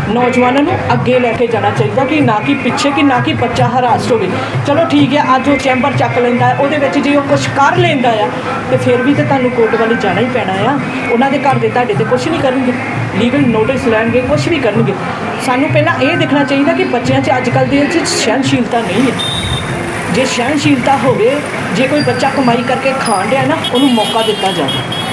ਨੌਜਵਾਨਾਂ ਨੂੰ ਅੱਗੇ ਲੈ ਕੇ ਜਾਣਾ ਚਾਹੀਦਾ ਕਿ ਨਾ ਕਿ ਪਿੱਛੇ ਕਿ ਨਾ ਕਿ ਬੱਚਾ ਹਰਾਸਟ ਹੋਵੇ। ਚਲੋ ਠੀਕ ਹੈ, ਅੱਜ ਉਹ ਚੈਂਬਰ ਚੱਕ ਲੈਂਦਾ ਉਹਦੇ ਵਿੱਚ ਜੇ ਉਹ ਕੁਝ ਕਰ ਲੈਂਦਾ ਆ, ਤੇ ਫਿਰ ਵੀ ਤੇ ਤੁਹਾਨੂੰ ਕੋਰਟ ਵੱਲ ਜਾਣਾ ਹੀ ਪੈਣਾ ਆ। ਉਹਨਾਂ ਦੇ ਘਰ ਦੇ ਤੁਹਾਡੇ ਤੇ ਕੁਝ ਨਹੀਂ ਕਰਨਗੇ ਲੀਗਲ ਨੋਟਿਸ ਲੈਣਗੇ ਕੁਝ ਵੀ ਕਰਨਗੇ। ਸਾਨੂੰ ਪਹਿਲਾਂ ਇਹ ਦੇਖਣਾ ਚਾਹੀਦਾ ਕਿ ਬੱਚਿਆਂ 'ਚ ਅੱਜ ਕੱਲ੍ਹ ਦੇ ਵਿੱਚ ਸਹਿਣਸ਼ੀਲਤਾ ਨਹੀਂ ਹੈ। ਜੇ ਸਹਿਣਸ਼ੀਲਤਾ ਹੋਵੇ, ਜੇ ਕੋਈ ਬੱਚਾ ਕਮਾਈ ਕਰਕੇ ਖਾਣ ਡਿਆ ਨਾ, ਉਹਨੂੰ ਮੌਕਾ ਦਿੱਤਾ ਜਾਵੇ।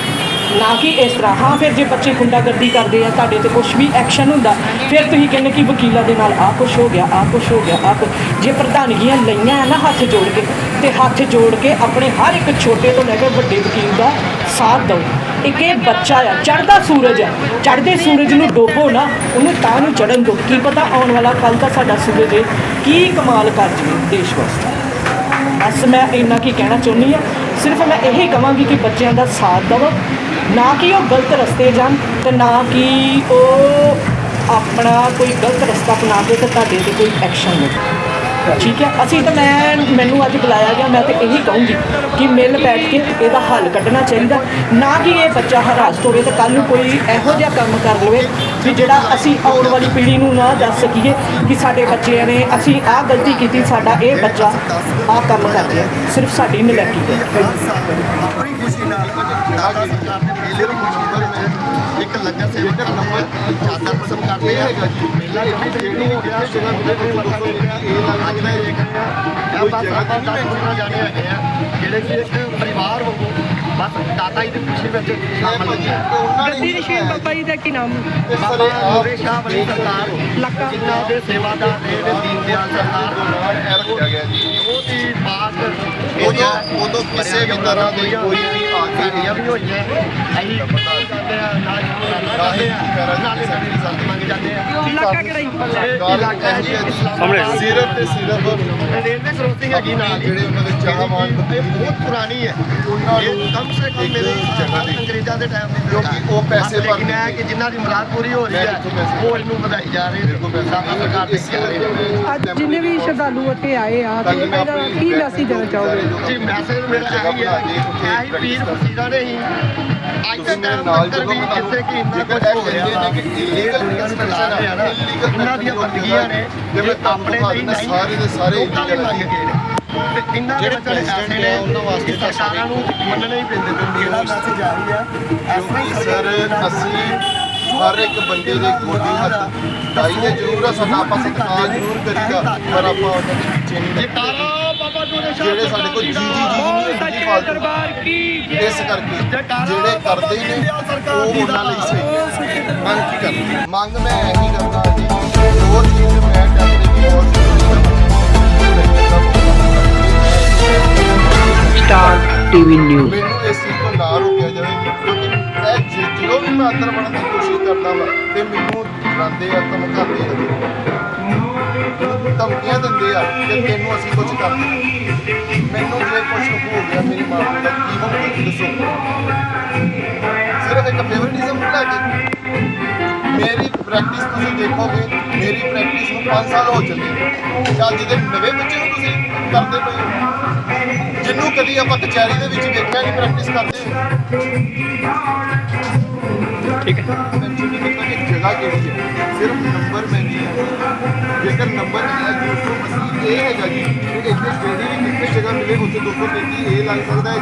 ਨਾ ਕਿ ਇਸ ਤਰ੍ਹਾਂ। ਹਾਂ, ਫਿਰ ਜੇ ਬੱਚੇ ਗੁੰਡਾਗਰਦੀ ਕਰਦੇ ਆ, ਤੁਹਾਡੇ ਤੇ ਕੁਝ ਵੀ ਐਕਸ਼ਨ ਹੁੰਦਾ, ਫਿਰ ਤੁਸੀਂ ਕਹਿੰਦੇ ਕਿ ਵਕੀਲਾਂ ਦੇ ਨਾਲ ਆਹ ਕੁਛ ਹੋ ਗਿਆ, ਆਹ ਕੁਛ ਹੋ ਗਿਆ, ਆਹ ਕੁਛ। ਜੇ ਪ੍ਰਧਾਨਗੀਆਂ ਲਈਆਂ ਆ ਨਾ ਹੱਥ ਜੋੜ ਕੇ, ਤੇ ਹੱਥ ਜੋੜ ਕੇ ਆਪਣੇ ਹਰ ਇੱਕ ਛੋਟੇ ਤੋਂ ਲੈ ਕੇ ਵੱਡੇ ਵਕੀਲ ਦਾ ਸਾਥ ਦਿਓ। ਇੱਕ ਇਹ ਬੱਚਾ ਆ, ਚੜ੍ਹਦਾ ਸੂਰਜ ਆ। ਚੜ੍ਹਦੇ ਸੂਰਜ ਨੂੰ ਡੋਬੋ ਨਾ, ਉਹਨੂੰ ਤਾਂ ਨੂੰ ਚੜਨ ਦਿਓ। ਕੀ ਪਤਾ ਆਉਣ ਵਾਲਾ ਕੱਲ ਤਾਂ ਸਾਡਾ ਸੂਰਜ ਕੀ ਕਮਾਲ ਕਰ ਜਵੇ ਦੇਸ਼ ਵਾਸਤੇ। ਬਸ ਮੈਂ ਇੰਨਾ ਕੀ ਕਹਿਣਾ ਚਾਹੁੰਦੀ ਆ। ਸਿਰਫ ਮੈਂ ਇਹੀ ਕਹਾਂਗੀ ਕਿ ਬੱਚਿਆਂ ਦਾ ਸਾਥ ਦਿਵੋ। ਨਾ ਕਿ ਉਹ ਗਲਤ ਰਸਤੇ ਜਾਣ ਤੇ ਨਾ ਕਿ ਉਹ ਆਪਣਾ ਕੋਈ ਗਲਤ ਰਸਤਾ ਅਪਣਾ ਕੇ ਤੇ ਤੁਹਾਡੇ ਤੇ ਕੋਈ ਐਕਸ਼ਨ ਲਵੇ। ਠੀਕ ਹੈ? ਅਸੀਂ ਤਾਂ ਮੈਂ, ਮੈਨੂੰ ਅੱਜ ਬੁਲਾਇਆ ਗਿਆ, ਮੈਂ ਤਾਂ ਇਹੀ ਕਹੂੰਗੀ ਕਿ ਮਿਲ ਬੈਠ ਕੇ ਇਹਦਾ ਹੱਲ ਕੱਢਣਾ ਚਾਹੀਦਾ। ਨਾ ਕਿ ਇਹ ਬੱਚਾ ਹਰਾਸਤ ਹੋਵੇ ਤੇ ਕੱਲ ਨੂੰ ਕੋਈ ਇਹੋ ਜਿਹਾ ਕੰਮ ਕਰ ਲਵੇ ਵੀ ਜਿਹੜਾ ਅਸੀਂ ਆਉਣ ਵਾਲੀ ਪੀੜ੍ਹੀ ਨੂੰ ਨਾ ਦੱਸ ਸਕੀਏ ਕਿ ਸਾਡੇ ਬੱਚਿਆਂ ਨੇ ਅਸੀਂ ਆਹ ਗਲਤੀ ਕੀਤੀ, ਸਾਡਾ ਇਹ ਬੱਚਾ ਆਹ ਕੰਮ ਕਰ ਰਿਹਾ। ਸਿਰਫ ਸਾਡੀ ਨਲਾਇਕੀ ਹੈ ਲੰਗਰ ਸੇਵਾ ਦਾ ਨੰਬਰ ਚਾਦਰ ਪਸੰਦ ਕਰਦੇ ਆ। ਮੇਲਾ ਜਿਹੜੀ ਜਿਹੜੀ ਹੋ ਗਿਆ? ਜਿਹੜੇ ਮੱਥਾ ਟੇਕਿਆ ਇਹ ਅੱਜ ਮੈਂ ਦੇਖ ਰਿਹਾ ਇਹ ਬਸ ਆਪਾਂ 10 15 ਜਾਣੇ ਹੈਗੇ ਆ ਜਿਹੜੇ ਕਿ ਇੱਕ ਪਰਿਵਾਰ ਵਾਂਗੂ ਬਸ ਦਾਦਾ ਜੀ ਦੀ ਖੁਸ਼ੀ ਵਿੱਚ ਸ਼ਾਮਲ ਹੋ ਗਏ ਗੱਦੀ ਨਸ਼ੀਨ ਬਾਬਾ ਜੀ ਦਾ ਕੀ ਨਾਮ? ਬਾਬਾ ਨੂਰੇ ਸ਼ਾਹ ਵਾਲੀ ਸਰਕਾਰ। ਜਿਨ੍ਹਾਂ ਦੇ ਸੇਵਾਦਾਰ ਨੇ ਨੇ ਦੀਨ ਦਿਆਲ ਸਰਕਾਰ ਰੱਖਿਆ ਗਿਆ ਜੀ। ਹੀ ਪਾਕ ਉਦੋਂ- ਉਦੋਂ ਕਿਸੇ ਵੀ ਤਰ੍ਹਾਂ ਦੀ ਕੋਈ ਵੀ ਆਖਿਆ ਵੀ ਹੋਈਆਂ ਅਸੀਂ ਕਰਦੇ ਆ ਨਾਲ ਕਰਦੇ ਆ ਨਾਲੇ ਸਾਡੇ ਰਿਜ਼ਲਟ ਮੰਗ ਜਾਂਦੇ ਆ। ਇਲਾਕਾ ਕਿਹੜਾ ਇਲਾਕਾ ਹੈ? ਜੀ ਇਸਲਾਮਾਬਾਦ। ਸਿਰਫ ਤੇ ਸਿਰਫ ਰੇਲਵੇ ਕ੍ਰੋਸਿੰਗ ਹੈਗੀ ਨਾਲ। ਹੀ। ਜਿਹੜੇ ਉਹਨਾਂ ਦੇ ਚਾਹਵਾਨ ਇਹ ਬਹੁਤ ਪੁਰਾਣੀ ਹੈ। ਇਹ ਕਮ ਸੇ ਕਮ ਮੇਰੇ ਜਗ੍ਹਾ ਦੀ- ਅੰਗਰੇਜ਼ਾਂ ਦੇ ਟਾਈਮ ਦੀ ਕਿਉਂਕਿ ਉਹ ਪੈਸੇ ਬਸ ਲੇਕਿਨ ਇਹ ਕਿ ਜਿਨ੍ਹਾਂ ਦੀ ਮੁਰਾਦ ਪੂਰੀ ਹੋ ਰਹੀ ਹੈ ਉਹ ਇਹਨੂੰ ਵਧਾਈ ਜਾ ਰਹੇ ਨੇ। ਦਾਦਾ ਸਰਕਾਰ ਦੇ ਨੇ। ਅੱਜ ਜਿੰਨੇ ਵੀ ਸ਼ਰਧਾਲੂ ਇੱਥੇ ਆਏ ਆ ਤੇ ਕੀ ਮੈਸੇਜ ਦੇਣਾ ਚਾਹੋਗੇ? ਜੀ ਮੈਸੇਜ ਮੇਰਾ ਇਹੀ ਹੈ। ਇਹੀ ਪੀਰ ਫਕੀਰਾਂ ਨੇ ਹੀ ਅੱਜ ਦੇ ਟਾਈਮ ਤੱਕ ਵੀ ਜਿੱਥੇ ਕਿ ਇੰਨਾ ਕੁਝ ਹੋ ਰਿਹਾ ਵਾ ਇਹ ਦੁਨੀਆ ਨੂੰ ਚਲਾ ਰਹੇ ਆ ਨਾ ਇਹਨਾਂ ਦੀਆਂ ਬੰਦਗੀਆਂ ਨੇ ਜਿਵੇਂ ਆਪਣੇ ਲਈ ਨਹੀਂ ਸਾਰੇ ਦੇ ਸਾਰੇ ਲੋਕਾਂ ਲਈ ਮੰਗ ਕੇ ਨੇ। ਤੇ ਇਹਨਾਂ ਦੇ ਵਚਨ ਐਸੇ ਨੇ ਕਿ ਸਰਕਾਰਾਂ ਨੂੰ ਮੰਨਣੇ ਹੀ ਪੈਂਦੇ ਤੇ ਮੇਰਾ ਮੈਸੇਜ ਆ ਰਹੀ ਹੈ ਕਿਉਂਕਿ ਸਰ ਅਸੀਂ ਹਰ ਇੱਕ ਬੰਦੇ ਦੇ ਗੋਡੀ ਹੱਥ ਜ਼ਰੂਰ ਆ ਸਾਡਾ ਆਪਾਂ ਸਤਿਕਾਰ ਜ਼ਰੂਰ ਕਰੀਦਾ ਪਰ ਆਪਾਂ ਉਹਨਾਂ ਦੇ ਪਿੱਛੇ ਨਹੀਂ ਜਿਹੜੇ ਸਾਡੇ ਕੋਲ ਜੀ ਜੀ ਜੀ ਜੀ ਦਰਬਾਰ ਕੀ ਜੈ ਇਸ ਕਰਕੇ ਜਿਹੜੇ ਕਰਦੇ ਨੇ ਉਹ ਉਹਨਾਂ ਲਈ ਸਹੀ। ਮੰਗ ਕੀ ਕਰਨੀ? ਮੰਗ ਮੈਂ ਇਹੀ ਕਰਦਾ ਜੀ ਦੋ ਚੀਜ਼ ਮੈਂ ਦੀ ਬਹੁਤ ਸਟਾਰ ਟੀਵੀ ਨਿਊਜ਼। ਮੈਨੂੰ ਇਸ ਚੀਜ਼ ਤੋਂ ਨਾ ਰੋਕਿਆ ਜਾਵੇ ਕਿਉਂਕਿ ਇਹ ਜ- ਜਦੋਂ ਵੀ ਮੈਂ ਅੰਦਰ ਵੜਨ ਦੀ ਕੋਸ਼ਿਸ਼ ਕਰਦਾ ਵਾ ਤੇ ਮੈਨੂੰ ਡਰਾਉਂਦੇ ਆ ਧਮਕਾਉਂਦੇ ਆ। ਮੈਨੂੰ ਧਮਕੀਆਂ ਦਿੰਦੇ ਆ ਕਿ ਤੈਨੂੰ ਅਸੀਂ ਕੁਝ ਕਰਦੇ ਮੈਨੂੰ ਜੇ ਕੁਝ ਹੋ ਗਿਆ ਮੇਰੀ ਮਾਂ ਦਾ ਕੀ ਹੋਊਗਾ ਦੱਸੋ। ਸਿਰਫ ਇੱਕ ਫੇਵਰਿਟਿਜ਼ਮ ਲੈ ਕੇ। ਮੇਰੀ ਪ੍ਰੈਕਟਿਸ ਤੁਸੀਂ ਦੇਖੋਗੇ, ਮੇਰੀ ਪ੍ਰੈਕਟਿਸ ਨੂੰ 5 ਸਾਲ ਹੋ ਚੱਲੇ ਨੇ। ਜਦ ਅੱਜ ਦੇ ਨਵੇਂ ਬੱਚੇ ਨੂੰ ਤੁਸੀਂ, ਕਰਦੇ ਪਏ ਹੋ। ਜਿਹਨੂੰ ਕਦੀ ਆਪਾਂ ਕਚਹਿਰੀ ਦੇ ਵਿੱਚ ਵੇਖਿਆ ਨਹੀਂ ਪ੍ਰੈਕਟਿਸ ਕਰਦੇ। ਠੀਕ ਹੈ। ਜਗ੍ਹਾ ਕਿਹੜੀ ਹੈ? ਸਿਰਫ ਨੰਬਰ ਮੈਂਸ਼ਨ ਹੈ। ਜੇਕਰ ਨੰਬਰ ਦੋਸਤੋ ਮਸੀਹ ਇਹ ਹੈਗਾ ਜੀ ਕਿ ਇੱਥੇ ਜਿਹੜੀ ਵੀ ਕਿਤੇ ਜਗ੍ਹਾ ਮਿਲੇ, ਉੱਥੇ 233 ਇਹ ਲੱਗ ਸਕਦਾ ਹੈ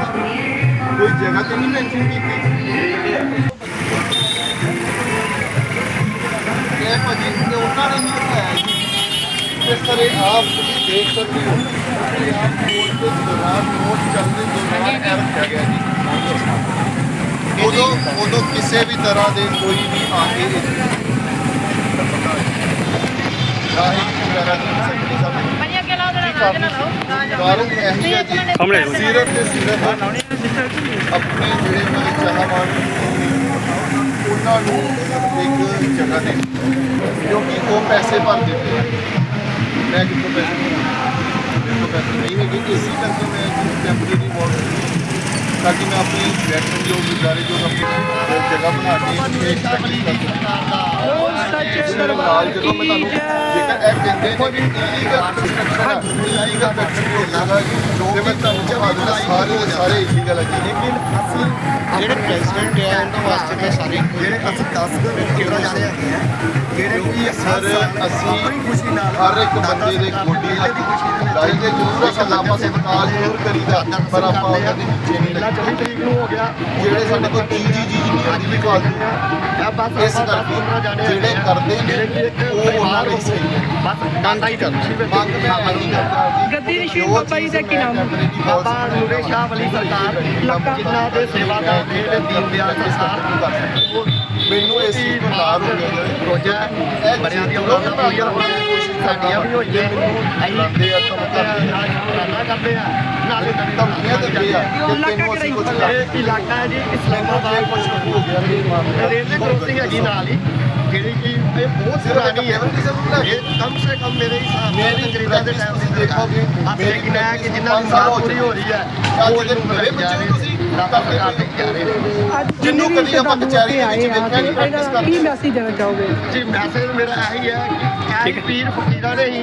ਕੋਈ ਜਗ੍ਹਾ ਤੇ ਨਹੀਂ ਮੈਂਸ਼ਨ ਕੀਤੀ। ਇਹ ਭਾਜੀ ਤੇ ਉਹਨਾਂ ਨੇ ਨਹੀਂ ਦਿਖਾਇਆ ਜੀ। ਇਸ ਤਰ੍ਹਾਂ ਆਪ ਤੁਸੀਂ ਦੇਖ ਸਕਦੇ ਹੋ ਕਿ ਆਪ ਕੋਰਟ ਦੇ ਦੌਰਾਨ ਕੋਰਟ ਚੱਲਦੇ ਦੌਰਾਨ ਇਹ ਰੱਖਿਆ ਗਿਆ ਜੀ। ਉਦੋਂ ਉਦੋਂ ਕਿਸੇ ਵੀ ਤਰ੍ਹਾਂ ਦੇ ਕੋਈ ਵੀ ਆ ਕੇ ਨਾ ਹੀ ਵਗੈਰਾ ਸੈਕਟਰੀ ਸਾਹਿਬ ਭਾਜੀ ਅੱਗੇ ਲਾਓ ਜਰਾ ਰਾਜ ਨਾਲ ਲਾਓ। ਕਾਰਨ ਇਹੀ ਹੈ ਜੀ ਸਾਹਮਣੇ ਸਿਰਫ ਤੇ ਸਿਰਫ ਆਪਣੇ ਜਿਹੜੇ ਮੇਰੇ ਚਾਹਵਾਨ ਉਹਨਾਂ ਨੂੰ ਇੱਕ ਜਗ੍ਹਾ ਦੇ ਕਿਉਂਕਿ ਉਹ ਪੈਸੇ ਭਰ ਦਿੰਦੇ ਆ। ਮੈਂ ਕਿੱਥੋਂ ਪੈਸੇ ਮੇਰੇ ਕੋਲ ਪੈਸੇ ਨਹੀਂ ਹੈਗੇ। ਇਸੇ ਕਰਕੇ ਮੈਂ ਟੈਂਪਰੇਰੀ ਵਾਰਡ ਤਾਂ ਕਿ ਮੈਂ ਆਪਣੀ ਵੈਟਰਨ ਜੋ ਗੁਜ਼ਾਰੇ ਜੋ ਆਪਣੀ ਜਗ੍ਹਾ ਬਣਾ ਕੇ ਇੱਕ ਪ੍ਰੈਕਟਿਸ ਕਰ ਸਕਾਂ। ਇਹ ਕਹਿੰਦੇ ਇਲੀਗਲ ਕੰਸਟਰਕਸ਼ਨ ਇਲੀਗਲ ਕੰਸਟਰਕਸ਼ਨ ਤੁਹਾਨੂੰ ਸਾਰੇ ਸਾਰੇ ਇਲੀਗਲ ਹੈ। ਜੀ ਲੇਕਿਨ ਅਸੀਂ ਜਿਹੜੇ ਪ੍ਰੈਜ਼ੀਡੈਂਟ ਹੈ ਉਹਨਾਂ ਵਾਸਤੇ ਮੈਂ ਸਾਰੇ ਜਿਹੜੇ ਅਸੀਂ 10 ਕਿਹੜਾ ਜਾ ਰਹੇ ਹੈਗੇ ਆ ਜਿਹੜੇ ਕਿ ਸਰ ਅਸੀਂ ਖੁਸ਼ੀ ਨਾਲ ਹਰ ਇੱਕ ਬੰਦੇ ਦੇ ਗੋਡੀ ਲੱਗੀ ਲਾਈ ਦੇ ਜ਼ਰੂਰ ਆ ਸਾਡਾ ਆਪਾਂ ਸਤਿਕਾਰ ਜ਼ਰੂਰ ਕਰੀਦਾ ਪਰ ਆਪਾਂ ਉਹਨਾਂ ਦੇ ਨੀਚੇ ਨਹੀਂ ਪਹਿਲਾਂ 24 ਤਰੀਕ ਨੂੰ ਹੋ ਗਿਆ। ਜਿਹੜੇ ਸਾਡੇ ਕੋਲ ਜੀ ਜੀ ਜੀ ਨਹੀਂ ਆਦੀ ਵੀ ਫਾਲਤੂ ਆ ਬਸ ਇਸ ਕਰਕੇ ਜਿਹੜੇ ਕਰਦੇ ਨੇ ਉਹ ਉਹਨਾਂ ਲਈ ਸਹੀ ਹੈ। ਬਸ ਡਾਂਡਾ ਹੀ ਚੱਲ ਮੰਗ ਮੈਂ ਕਰਦਾ। ਜੀ ਗੱਦੀ ਨਸ਼ੀਨ ਬਾਬਾ ਜੀ ਦਾ ਕੀ ਨਾਮ ਹੈ? ਬਾਬਾ ਨੂਰੇ ਸ਼ਾਹ ਵਲੀ ਸਰਕਾਰ ਜਿਨ੍ਹਾਂ ਦੇ ਸੇਵਾਦਾਰ ਨੇ ਜਿਹੜੇ ਦੀਨ ਦਿਆਲ ਸਰਕਾਰ ਮੈਨੂੰ ਇਸ ਚੀਜ਼ ਤੋਂ ਨਾਰ ਹੋ ਗਿਆ ਰੋਜਾ ਬੜਿਆਂ ਦੀਆਂ ਔਲਾਦਾਂ ਸਾਡੀਆਂ ਵੀ ਹੋਈਆਂ ਅਸੀਂ ਕਰਦੇ ਆ ਰਾਨਾ ਕਰਦੇ ਆ ਨਾਲੇ ਨਵੀਂ ਧਮਕੀਆਂ ਦਿੰਦੇ ਆ ਕਿ ਤੈਨੂੰ ਅਸੀਂ ਕੁਝ ਕਰ ਇਹ ਇਲਾਕਾ ਹੈ ਜੀ ਇਸਲਾਮਾਬਾਦ। ਕੁਝ ਹੋ ਗਿਆ ਨਹੀਂ ਰੇਲਵੇ ਕ੍ਰੋਸਿੰਗ ਹੈਗੀ ਨਾਲ ਹੀ। ਜਿਹੜੀ ਕਿ ਇਹ ਬਹੁਤ ਪੁਰਾਣੀ ਹੈ। ਇਹ ਕਮ ਸੇ ਕਮ ਮੇਰੇ ਹਿਸਾਬ ਨਾਲ ਮੇਰੀ ਅੰਗਰੇਜ਼ਾਂ ਦੇ ਟਾਈਮ ਤੁਸੀਂ ਦੇਖੋਗੇ, ਮੇਰੀ ਮੈਂ ਕਿ ਜਿੰਨਾ ਦੀ ਸਾਲ ਪੂਰੀ ਹੋ ਰਹੀ ਹੈ ਅੱਜ ਉਹ ਦੇ ਨਵੇਂ ਬੱਚੇ ਨੂੰ। ਤੁਸੀਂ ਕਰਦੇ ਕਰਦੇ ਜਿੰਨੇ ਕਦੀ ਆਪਾਂ ਕਚਹਿਰੀ ਦੇ ਵਿੱਚ ਵੇਖਿਆ ਨਹੀਂ, practice ਇਹਦਾ ਕੀ ਮੈਸੇਜ ਦੇਣਾ ਚਾਹੋਗੇ ਜੀ ਮੈਸੇਜ ਮੇਰਾ ਇਹੀ ਹੈ ਕਿ ਇਹ ਪੀਰ ਫਕੀਰਾਂ ਨੇ ਹੀ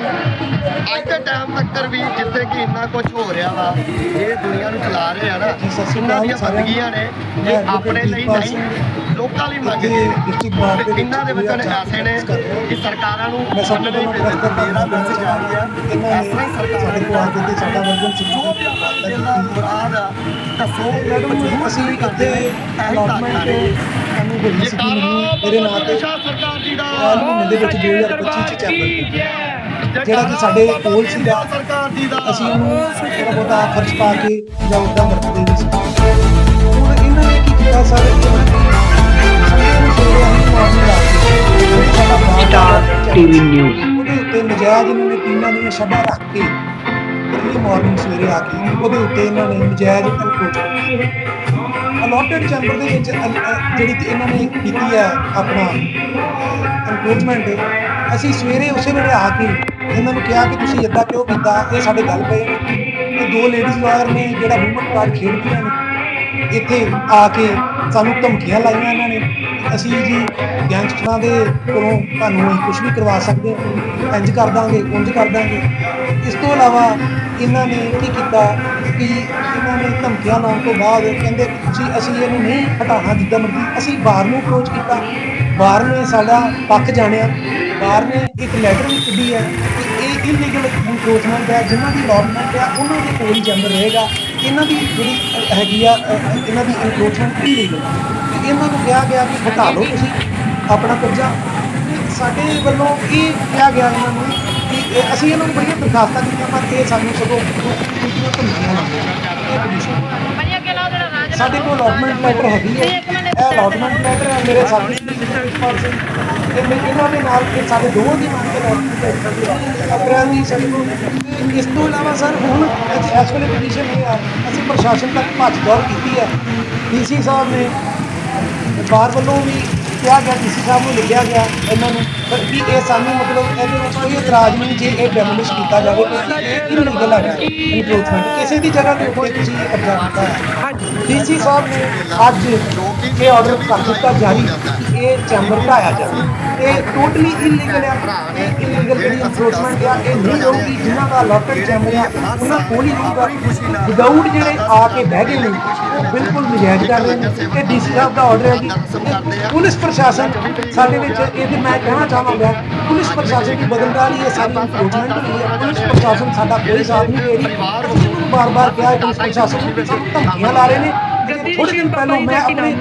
ਅੱਜ ਦੇ ਟਾਈਮ ਤੱਕ ਵੀ ਜਿੱਥੇ ਕਿ ਇੰਨਾ ਕੁਝ ਹੋ ਰਿਹਾ ਵਾ ਇਹ ਦੁਨੀਆ ਨੂੰ ਚਲਾ ਰਹੇ ਆ ਨਾ ਇਹਨਾਂ ਦੀਆਂ ਬੰਦਗੀਆਂ ਨੇ। ਇਹ ਆਪਣੇ ਲਈ ਨਹੀਂ। ਲੋਕਾਂ ਲਈ ਮੰਗਦੇ ਨੇ ਤੇ ਇਹਨਾਂ ਦੇ ਵਿੱਚ ਐਸੇ ਨੇ ਕਿ ਸਰਕਾਰਾਂ ਨੂੰ ਮੰਨਣਾ ਹੀ ਪੈਂਦਾ ਮੇਰਾ ਮੈਸੇਜ ਆ ਰਹੀ ਹੈ। ਇਸ ਤਰ੍ਹਾਂ ਸਰਕਾਰ ਦੇ ਕੋਲ ਦੇ ਸਾਡਾ ਵਰਜਨ ਜੋ ਵੀ ਆਪਾਂ ਮੁਰਾਦ ਆ ਦੱਸੋ ਮੈਡਮ ਅਸੀਂ ਕਰਦੇ ਅਲਾਟਮੈਂਟ ਸਾਨੂੰ ਹੋਈ ਸੀ ਮੈਨੂੰ ਮੇਰੇ ਨਾਂ ਤੇ ਸਰਕਾਰ ਦੀ ਦਾ ਮਹੀਨੇ ਦੇ ਵਿੱਚ 2025 ਚ ਚੈਂਬਰ ਜਿਹੜਾ ਕਿ ਸਾਡੇ ਕੋਲ ਸੀਗਾ। ਸਰਕਾਰ ਦੀ ਦਾ। ਅਸੀਂ ਉਹਨੂੰ ਥੋੜਾ ਬਹੁਤਾ ਖਰਚ ਪਾ ਕੇ ਜਾਂ ਉਦਾਂ ਵਰਤਦੇ ਵੀ ਸੀ। ਹੁਣ ਇਹਨਾਂ ਨੇ ਕੀ ਕੀਤਾ? ਸਰ ਸਟਾਰ ਟੀਵੀ ਨਿਊਜ਼ ਉਹਦੇ ਉੱਤੇ ਨਜਾਇਜ਼ ਇਹਨਾਂ ਨੇ ਟੀਮਾਂ ਦੀਆਂ ਸ਼ਬਾਂ ਰੱਖ ਕੇ ਅਰਲੀ ਮਾਰਨਿੰਗ ਸਵੇਰੇ ਆ ਕੇ ਉਹਦੇ ਉੱਤੇ ਇਹਨਾਂ ਨੇ ਨਜਾਇਜ਼ ਐਨਕਰੋਚਮੈਂਟ ਅਲੋਟਡ ਚੈਂਬਰ ਦੇ ਵਿੱਚ ਜਿਹੜੀ ਇਹਨਾਂ ਨੇ ਕੀਤੀ ਹੈ ਆਪਣਾ ਐਨਕਰੋਚਮੈਂਟ ਅਸੀਂ ਸਵੇਰੇ ਉਸੇ ਵੇਲੇ ਆ ਕੇ ਇਹਨਾਂ ਨੂੰ ਕਿਹਾ ਕਿ ਤੁਸੀਂ ਇਦਾਂ ਕਿਉਂ ਕੀਤਾ? ਇਹ ਸਾਡੇ ਗੱਲ ਪਏ ਇਹ ਦੋ ਲੇਡੀਜ਼ ਲਾਇਰ ਨੇ, ਜਿਹੜਾ ਵੂਮਨ ਕਾਰਡ ਖੇਡਦੀਆਂ ਨੇ। ਇੱਥੇ ਆ ਕੇ ਸਾਨੂੰ ਧਮਕੀਆਂ ਲਾਈਆਂ ਨੇ। ਅਸੀਂ ਜੀ ਗੈਂਗਸਟਰਾਂ ਦੇ ਕੋਲੋਂ ਤੁਹਾਨੂੰ ਕੁਝ ਵੀ ਕਰਵਾ ਸਕਦੇ ਹਾਂ, ਇੰਜ ਕਰ ਦਾਂਗੇ ਉਂਝ ਕਰ ਦਾਂਗੇ। ਇਸ ਤੋਂ ਇਲਾਵਾ ਇਹਨਾਂ ਨੇ ਕੀ ਕੀਤਾ ਕਿ ਇਹਨਾਂ ਨੇ ਧਮਕੀਆਂ ਲਾਉਣ ਤੋਂ ਬਾਅਦ ਕਹਿੰਦੇ ਤੁਸੀਂ ਅਸੀਂ ਇਹਨੂੰ ਨਹੀਂ ਹਟਾਉਣਾ ਜਿੱਦਾਂ ਮਰਜ਼ੀ, ਅਸੀਂ ਬਾਹਰ ਨੂੰ ਅਪਰੋਚ ਕੀਤਾ। ਬਾਹਰ ਨੇ ਸਾਡਾ ਪੱਖ ਜਾਣਿਆ। ਬਾਹਰ ਨੇ ਇੱਕ ਲੈਟਰ ਵੀ ਕੱਢੀ ਹੈ ਕਿ ਇਹ ਇਲੀਗਲ ਇਨਕਰੋਚਮੈਂਟ ਹੈ ਜਿਨ੍ਹਾਂ ਦੀ ਲੌਟਮੈਂਟ ਹੈ, ਉਹਨਾਂ ਦੇ ਕੋਲ ਹੀ ਜੰਦਰ ਰਹੇਗਾ। ਇਹਨਾਂ ਦੀ ਜਿਹੜੀ ਹੈਗੀ ਆ ਇਹਨਾਂ ਦੀ ਇਨਕਰੋਚਮੈਂਟ ਇਲੀਗਲ ਇਹਨਾਂ ਨੂੰ ਕਿਹਾ ਗਿਆ ਕਿ ਹਟਾ ਲਓ ਤੁਸੀਂ ਆਪਣਾ ਕਬਜ਼ਾ ਤੇ ਸਾਡੇ ਵੱਲੋਂ ਇਹ ਕਿਹਾ ਗਿਆ ਇਹਨਾਂ ਨੂੰ ਕਿ ਇਹ- ਅਸੀਂ ਇਹਨਾਂ ਨੂੰ ਬੜੀਆਂ ਦਰਖਾਸਤਾਂ ਦਿੱਤੀਆਂ ਪਰ ਇਹ ਸਾਨੂੰ ਸਗੋਂ ਦੂਜੀਆਂ ਧਮਕੀਆਂ ਲਾਉਂਦੇ। ਇਹ ਸਾਡੇ ਕੋਲ ਅਲਾਟਮੈਂਟ ਲੈਟਰ ਹੈਗੀ ਹੈ। ਇਹ ਅਲਾਟਮੈਂਟ ਲੈਟਰ ਹੈ ਮੇਰੇ ਸਾਥੀ। ਤੇ ਮੈਂ ਇਹਨਾਂ ਦੇ ਨਾਲ ਫਿਰ ਸਾਡੇ ਦੋਵਾਂ ਦੀ ਮੰਗ ਕੇ ਅਲਾਟਮੈਂਟ ਲੈਟਰ ਅਪ੍ਰੈਲ ਦੀ ਸਾਡੇ ਕੋਲ ਤੇ ਇਸ ਤੋਂ ਇਲਾਵਾ ਸਰ ਹੁਣ ਅੱਜ ਇਸ ਵੇਲੇ ਪੋਜੀਸ਼ਨ ਇਹ ਆ ਅਸੀਂ ਪ੍ਰਸ਼ਾਸਨ ਤੱਕ ਭੱਜ ਦੌੜ ਕੀਤੀ ਹੈ। ਡੀਸੀ ਸਾਹਿਬ ਨੇ ਸਰਕਾਰ ਵੱਲੋਂ ਵੀ ਕਿਹਾ ਗਿਆ ਡੀਸੀ ਸਾਹਿਬ ਨੂੰ ਲਿਖਿਆ ਗਿਆ ਇਹਨਾਂ ਨੂੰ। ਪਰ ਵੀ ਇਹ ਸਾਨੂੰ ਮਤਲਬ ਇਹਦੇ ਵਿੱਚ ਕੋਈ ਇਤਰਾਜ਼ ਨਹੀਂ ਜੇ ਇਹ ਡੈਮੋਲਿਸ਼ ਕੀਤਾ ਜਾਵੇ ਕਿਉਂਕਿ ਇਹ ਇਲੀਗਲ ਹੈਗਾ ਇਨਕਰੋਚਮੈਂਟ ਕਿਸੇ ਦੀ ਜਗ੍ਹਾ ਦੇ ਉੱਤੇ ਤੁਸੀਂ ਕਬਜ਼ਾ ਕੀਤਾ ਹੈ? ਡੀਸੀ ਸਾਹਿਬ ਨੇ ਅੱਜ ਇਹ ਆਰਡਰ ਕਰ ਦਿੱਤਾ ਜਾਰੀ ਕਿ ਇਹ ਚੈਂਬਰ ਢਾਇਆ ਜਾਵੇ। ਇਹ ਟੋਟਲੀ ਇਲੀਗਲ ਹੈ ਇਹ ਇਲੀਗਲ ਜਿਹੜੀ ਇਨਕਰੋਚਮੈਂਟ ਆ, ਇਹ ਨਹੀਂ ਹੋਊਗੀ। ਜਿਨ੍ਹਾਂ ਦਾ ਅਲੋਟਡ ਚੈਂਬਰ ਆ, ਉਹਨਾਂ ਕੋਲ ਹੀ ਰਹੂਗਾ ਵਿਦਆਊਟ ਜਿਹੜੇ ਆ ਕੇ ਬਹਿ ਗਏ ਨੇ ਬਿਲਕੁਲ ਨਜਾਇਜ਼ ਕਰ ਰਹੇ ਨੇ। ਇਹ ਡੀਸੀ ਸਾਹਿਬ ਦਾ ਆਰਡਰ ਹੈ ਜੀ। ਪੁਲਿਸ ਪ੍ਰਸ਼ਾਸਨ ਸਾਡੇ ਵਿੱਚ ਇਹਦੇ ਮੈਂ ਕਹਿਣਾ ਚਾਹਾਂਗਾ ਪੁਲਿਸ ਪ੍ਰਸ਼ਾਸਨ ਦੀ ਬਦਲਦਾਰੀ ਇਹ ਸਾਰੀ ਇਨਕਰੋਚਮੈਂਟ ਹੋਈ ਹੈ। ਪੁਲਿਸ ਪ੍ਰਸ਼ਾਸਨ ਸਾਡਾ ਕੋਈ ਸਾਥ ਨਹੀਂ ਦੇ ਰਹੀ। ਅਸੀਂ ਇਹਨੂੰ ਬਾਰ-ਬਾਰ ਕਿਹਾ ਹੈ ਪੁਲਿਸ ਪ੍ਰਸ਼ਾਸਨ ਨੂੰ ਸਾਨੂੰ ਧਮਕੀਆਂ ਲਾ ਰਹੇ ਨੇ। ਥੋੜੇ ਦਿਨ ਪਹਿਲਾਂ ਮੈਂ ਆਪਣੇ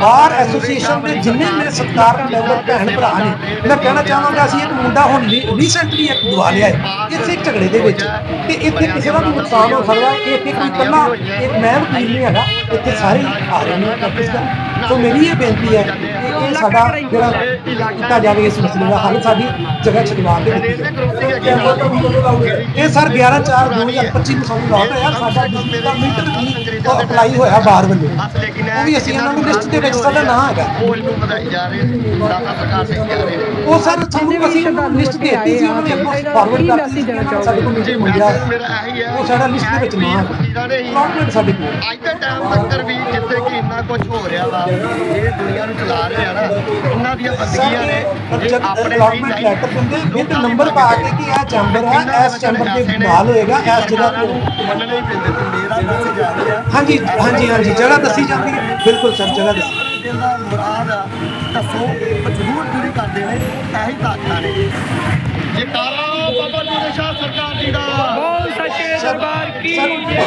ਬਾਰ ਐਸੋਸੀਏਸ਼ਨ ਦੇ ਜਿੰਨੇ ਮੇਰੇ ਸਤਿਕਾਰ ਲੈਵਲ ਭੈਣ ਭਰਾ ਨੇ ਮੈਂ ਕਹਿਣਾ ਚਾਹਾਂਗਾ ਅਸੀਂ ਇੱਕ ਮੁੰਡਾ ਹੁਣ ਰੀਸੈਂਟਲੀ ਇੱਕ ਦਵਾ ਲਿਆ ਹੈ ਇਸੇ ਝਗੜੇ ਦੇ ਵਿੱਚ। ਤੇ ਇੱਥੇ ਕਿਸੇ ਦਾ ਵੀ ਨੁਕਸਾਨ ਹੋ ਸਕਦਾ ਕਿ ਇੱਥੇ ਕੋਈ ਇਕੱਲਾ ਇੱਕ ਮੈਂ ਵਕੀਲ ਨਹੀਂ ਹੈਗਾ ਇੱਥੇ ਸਾਰੇ ਆ ਰਹੇ ਨੇ। ਪ੍ਰੈਕਟਿਸ ਕਰਨ ਸੋ ਮੇਰੀ ਇਹ ਬੇਨਤੀ ਹੈ ਕਿ ਇਹ ਸਾਡਾ ਜਿਹੜਾ ਕੀਤਾ ਜਾਵੇ ਇਸ ਮਸਲੇ ਦਾ ਹੱਲ ਸਾਡੀ ਜਗ੍ਹਾ ਛਡਵਾ ਕੇ ਦਿੱਤੀ ਇਹ ਸਰ 11 4 2025 ਨੂੰ ਸਾਨੂੰ ਲਾਟ ਹੋਇਆ ਸਾਡਾ ਬਿਜਲੀ ਦਾ ਮੀਟਰ ਵੀ ਅਪਲਾਈ ਹੋਇਆ ਬਾਹਰ ਵੱਲੋਂ। ਉਹ ਵੀ ਅਸੀਂ ਇਹਨਾਂ ਨੂੰ ਲਿਸਟ ਦੇ ਵਿੱਚ ਸਾਡਾ ਨਾਂ ਹੈਗਾ। ਉਹ ਸਰ ਸਾਨੂੰ ਅਸੀਂ ਲਿਸਟ ਦੇ ਦਿੱਤੀ ਸੀ, ਉਹਨਾਂ ਨੇ ਫਾਰਵਰਡ ਕਰਤੀ ਸੀ ਸਾਡੇ ਕੋਲ ਮੀਟਰ ਮੰਗਿਆ ਉਹ ਸਾਡਾ ਲਿਸਟ ਦੇ ਵਿੱਚ ਨਾਂ ਹੈ ਸਾਡੇ ਕੋਲ। ਅੱਜ ਦੇ ਟਾਈਮ ਤੱਕ ਵੀ ਜਿੱਥੇ ਕਿ ਇੰਨਾ ਕੁਝ ਹੋ ਰਿਹਾ ਵਾ ਇਹ ਦੁਨੀਆ ਨੂੰ ਚਲਾ ਰਹੇ ਆ ਨਾ ਇਹਨਾਂ ਦੀਆਂ ਬੰਦਗੀਆਂ ਨੇ ਇਹ ਆਪਣੇ ਅਲਾਟਮੈਂਟ ਲੈਟਰ ਦਿੰਦੇ ਵਿਦ ਨੰਬਰ ਪਾ ਕੇ ਕਿ ਇਹ ਚੈਂਬਰ ਹੈ ਇਸ ਚੈਂਬਰ ਦੇ ਨਾਲ ਹੋਏਗਾ ਇਸ ਜਗ੍ਹਾ ਤੇ ਮੰਨਣੇ ਹੀ ਪੈਂਦੇ ਤੇ ਮੇਰਾ ਮੈਸੇਜ ਆ ਰਿਹਾ ਹਾਂਜੀ ਹਾਂਜੀ ਹਾਂਜੀ ਜਗ੍ਹਾ ਦੱਸੀ ਜਾਂਦੀ ਹੈ। ਬਿਲਕੁਲ ਸਰ ਜਗ੍ਹਾ ਦੱਸੀ। ਦਿਲ ਦਾ ਮੁਰਾਦ ਦੱਸੋ ਜ਼ਰੂਰ ਪੂਰੀ ਕਰਦੇ ਨੇ? ਇਹੀ ਤਾਕਤਾਂ ਨੇ। ਜੈਕਾਰਾ ਬਾਬਾ ਜੀ ਸ਼ਾਹ ਸਰਕਾਰ ਜੀ ਦਾ। ਬੋਲ ਸੱਚੇ ਦਰਬਾਰ ਕੀ ਜੈ।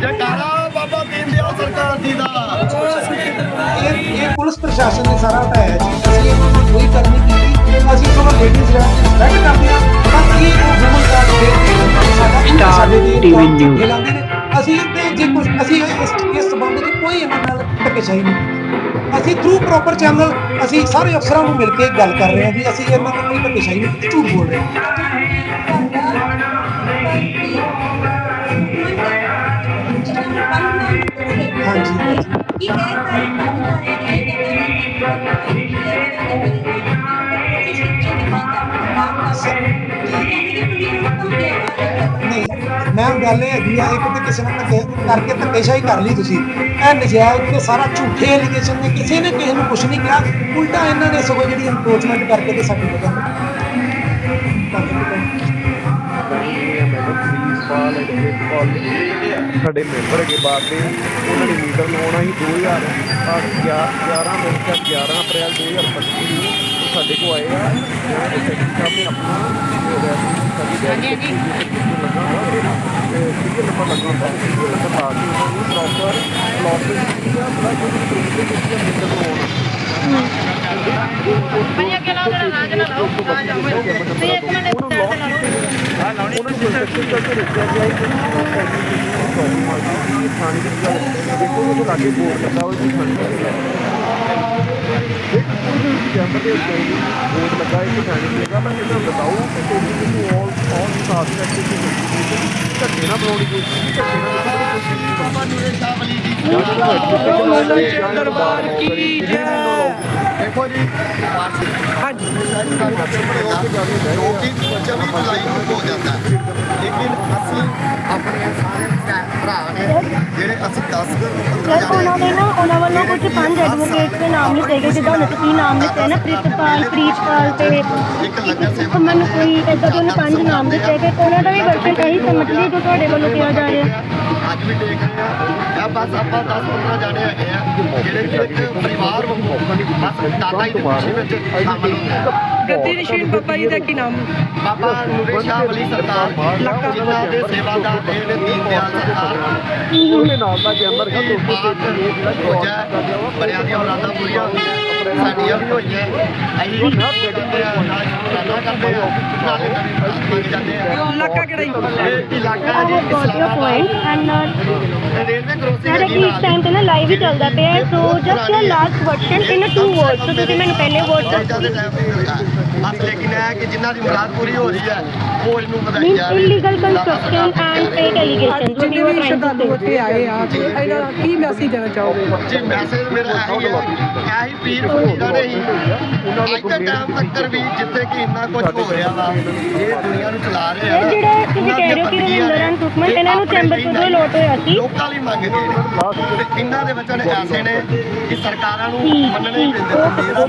ਜੈਕਾਰਾ ਬਾਬਾ ਦੀਨ ਦਿਆਲ ਸਰਕਾਰ ਜੀ ਦਾ। ਇਹ ਇਹ ਪੁਲਿਸ ਪ੍ਰਸ਼ਾਸਨ ਨੇ ਸਾਰਾ ਹਟਾਇਆ ਜੀ। ਅਸੀਂ ਕੋਈ ਗੱਲ ਨਹੀਂ ਕੀਤੀ। ਅਸੀਂ ਸਭ ਲੇਡੀਜ਼ ਰਹਿ ਰਿਸਪੈਕਟ ਕਰਦੇ ਹਾਂ। ਪਰ ਇਹ ਉਹ ਜ਼ੁਲਮ ਕਰ ਰਹੇ ਸਾਡਾ ਸਾਡੇ ਦੀ TV News ਖਿਲਾਉਂਦੇ ਨੇ। ਅਸੀਂ ਤੇ ਜੇ ਕੁਝ ਅਸੀਂ ਇਸ ਇਸ ਸੰਬੰਧ ਵਿੱਚ ਕੋਈ ਇਹਨਾਂ ਨਾਲ ਧੱਕੇਸ਼ਾਹੀ ਨਹੀਂ ਅਸੀਂ ਥਰੂ ਪ੍ਰੋਪਰ ਚੈਨਲ ਅਸੀਂ ਸਾਰੇ ਅਫਸਰਾਂ ਨੂੰ ਮਿਲ ਕੇ ਗੱਲ ਕਰ ਰਹੇ ਹਾਂ ਜੀ। ਅਸੀਂ ਇਹਨਾਂ ਨੂੰ ਕੋਈ ਧੱਕੇਸ਼ਾਹੀ ਨਹੀਂ ਝੂਠ ਬੋਲ ਰਹੇ ਹਾਂ। ਹਾਂਜੀ ਹਾਂਜੀ। ਨਹੀਂ ਮੈਂ ਗੱਲ ਇਹ ਹੈਗੀ ਆ, ਇੱਕ ਤੇ ਕਿਸੇ ਨੇ ਧੱਕੇ ਕਰਕੇ ਧੱਕੇਸ਼ਾਹੀ ਕਰ ਲਈ ਤੁਸੀਂ। ਇਹ ਨਜਾਇਜ਼ ਤੇ ਸਾਰਾ ਝੂਠੇ ਐਲੀਗੇਸ਼ਨ ਨੇ, ਕਿਸੇ ਨੇ ਕਿਸੇ ਨੂੰ ਕੁਝ ਨਹੀਂ ਕਿਹਾ। ਉਲਟਾ ਇਹਨਾਂ ਨੇ ਸਗੋਂ ਜਿਹੜੀ ਐਨਕਰੋਚਮੈਂਟ ਕਰਕੇ ਤੇ ਸਾਡੀ ਵਜ੍ਹਾ ਸਾਡੇ ਮੈਂਬਰ ਹੈਗੇ ਬਾਅਦ ਦੇ ਉਹਨਾਂ ਨੇ ਮੀਟਰ ਲਵਾਉਣਾ ਸੀ 2000 11 ਮਿੰਟ 11 ਅਪ੍ਰੈਲ 2025 ਨੂੰ ਉਹ ਸਾਡੇ ਕੋਲ ਆਏ ਆ ਨੇ ਆਪਣਾ ਲੱਗਾ ਤੇ ਸੀਰੀਅਲ ਨੰਬਰ ਲੱਗਾ ਹੁੰਦਾ ਸੀਰੀਅਲ ਨੰਬਰ ਲਾ ਕੇ ਉਹਨਾਂ ਨੂੰ ਪ੍ਰੋਪਰ ਬਲੌਕ ਦੇ ਦਿੱਤੀ ਆ ਪਲੱਸ ਉਹਦੀ ਤਰੀਕ ਦੇ ਦਿੱਤੀ ਆ ਮੀਟਰ ਲਵਾਉਣਾ ਭਈਆ ਕੇ ਲਾਓ ਜਰਾ ਰਾਜ ਨਾ ਲਾਓ ਆ ਜਾਓ ਤੇ ਇੱਕ ਮਿੰਟ ਉਹਨਾਂ ਨੂੰ ਕਰਕੇ ਗਿਆ ਕਿ ਥਾਣੇ ਦੀ ਗੱਲ ਦੇਖੋ ਉਹ ਲਾਗੇ ਬੋਰਡ ਲੱਗਾ ਹੋਇਆ ਸੀ ਥਾਣੇ ਦਾ ਇੱਕ ਜੰਮ ਦੇ ਉੱਤੇ ਬੋਰਡ ਲੱਗਾ ਹੈ ਕਿ ਦੀ ਲੱਗਾ ਮੈਂ ਕਿਹਾ ਬਤਾਓ ਕਿ ਤੁਸੀਂ ਨੂੰ ਆਲ ਆਲ ਸਾਥ ਕਰਕੇ ਕਿ ਧੱਕੇ ਨਾ ਬਣਾਉਣੀ ਕੋਈ ਧੱਕੇ ਨਾ ਬਣਾਉਣੀ ਕੋਈ ਬਾਬਾ ਨੂਰੇ ਸ਼ਾਹ ਵਲੀ ਜੀ ਦਰਬਾਰ ਕੀ ਜੈ। ਦੇਖੋ ਜੀ। ਹਾਂਜੀ। ਜੋ ਕਿ ਜਮੀ ਜੁਲਾਈ ਨੂੰ ਹੋ ਜਾਂਦਾ ਹੈ। ਲੇਕਿਨ ਅਸੀਂ ਆਪਣੇ ਸਾਰੇ ਭੈਣ ਭਰਾ ਨੇ ਜਿਹੜੇ ਅਸੀਂ 10 ਸਰ ਉਹਨਾਂ ਦੇ ਨਾ ਉਹਨਾਂ ਵੱਲੋਂ ਕੁਝ ਪੰਜ ਐਡਵੋਕੇਟ ਦੇ ਨਾਮ ਲਿੱਤੇ ਗਏ ਜਿੱਦਾਂ ਹੁਣ ਤੁਸੀਂ ਨਾਮ ਲਿੱਤੇ ਨਾ ਪ੍ਰਿਤਪਾਲ ਪ੍ਰੀਤਪਾਲ ਤੇ ਇੱਕ ਮੈਨੂੰ ਕੋਈ ਏਦਾਂ ਦੇ ਉਹਨੇ ਪੰਜ ਨਾਮ ਦਿੱਤੇ ਗਏ ਤੇ ਉਹਨਾਂ ਦਾ ਵੀ ਵਰਸ਼ਨ ਇਹੀ ਸਮਝ ਲਈ ਜੋ ਤੁਹਾਡੇ ਵੱਲੋਂ ਕਿਹਾ ਜਾ ਰਿਹਾ। ਅੱਜ ਵੀ ਦੇਖ ਰਹੇ ਆ ਆ ਬਸ ਆਪਾਂ 10 15 ਜਾਣੇ ਹੈਗੇ ਆ ਜਿਹੜੇ ਕਿ ਇੱਕ ਪਰਿਵਾਰ ਵਾਂਗੂ ਬਸ ਦਾਦਾ ਜੀ ਦੇ ਖੁਸ਼ੀ ਵਿੱਚ ਸ਼ਾਮਲ ਹੁੰਦੇ ਆ ਗੱਦੀ ਨਸ਼ੀਨ ਬਾਬਾ ਜੀ ਦਾ ਕੀ ਨਾਮ ਬਾਬਾ ਨੂਰੇ ਸ਼ਾਹ ਵਲੀ ਸਰਕਾਰ ਜਿਨ੍ਹਾਂ ਦੇ ਸੇਵਾਦਾਰ ਨੇ ਜਿਹੜੇ ਦੀਨ ਦਿਆਲ ਸਰਕਾਰ ਉਹਦੇ ਨਾਲ ਦਾ ਜੈਮਰ ਖਾ ਤੋਂ ਬਾਤ ਹੋਜਾ ਬੜਿਆਂ ਦੀਆਂ ਮੁਰਾਦਾਂ ਪੂਰੀਆਂ ਸਾਡੀਆਂ ਵੀ ਹੋਈਆਂ ਅਸੀਂ ਵੀ ਕਰਦੇ ਆ ਨਾਲ ਮੁਰਾਦਾਂ ਕਰਦੇ ਆ ਨਾਲੇ ਮੰਗ ਜਾਂਦੇ ਆ ਇਲਾਕਾ ਕਿਹੜਾ ਇਹ ਇਲਾਕਾ ਜੀ? Your point and railway crossing sir ਹੈਗੀ ਇਸ ਨਾਲ ਟਾਈਮ ਤੇ ਨਾ ਲਾਈਵ ਹੀ ਚੱਲਦਾ ਪਿਆ ਹੈ। So just your last version in two words so ਤੁਸੀਂ ਮੈਨੂੰ ਪਹਿਲੇ ਵਰਡ ਦੱਸ ਦੇ ਬਸ ਲੇਕਿਨ ਇਹ ਹੈ ਕਿ ਜਿਨ੍ਹਾਂ ਦੀ ਮੁਰਾਦ ਪੂਰੀ ਹੋ ਰਹੀ ਹੈ ਉਹ ਇਹਨੂੰ ਵਧਾਈ ਜਾ ਰਹੀ ਹੈ construction and fake allegations ਅੱਜ ਜਿੰਨੇ ਵੀ ਸ਼ਰਧਾਲੂ ਇੱਥੇ ਆਏ ਆ ਤੇ ਇਹਦਾ ਕੀ ਮੈਸੇਜ ਦੇਣਾ ਚਾਹੋਗੇ? ਜੀ ਮੈਸੇਜ ਮੇਰਾ ਇਹੀ ਹੈ ਕਿ ਇਹੀ ਪੀਰ ਫਕੀਰਾਂ ਨੇ ਹੀ। ਅੱਜ ਦੇ ਟਾਈਮ ਤੱਕ ਵੀ ਜਿੱਥੇ ਕਿ ਇੰਨਾ ਕੁਝ ਹੋ ਰਿਹਾ ਵਾ ਇਹ ਦੁਨੀਆ ਨੂੰ ਚਲਾ ਰਹੇ ਆ ਨਾ, ਜਿਹੜੇ ਤੁਸੀਂ ਇਹਨਾਂ ਕਹਿ ਰਹੇ ਹੋ ਕਿ ਬੰਦਗੀਆਂ ਰਵਿੰਦਰ ਨੇ, ਐਂਡ ਸੁਖਮਨ ਇਹ ਇਹਨਾਂ ਨੂੰ ਚੈਂਬਰ ਤੋਂ ਲੋਟ ਹੋਇਆ ਸੀ। ਲੋਕਾਂ ਲਈ ਮੰਗਦੇ ਨੇ। ਇਹਨਾਂ ਦੇ ਵਚਨ ਐਸੇ ਨੇ ਕਿ ਸਰਕਾਰਾਂ ਨੂੰ ਮੰਨਣੇ ਹੀ ਪੈਂਦੇ ਨੇ।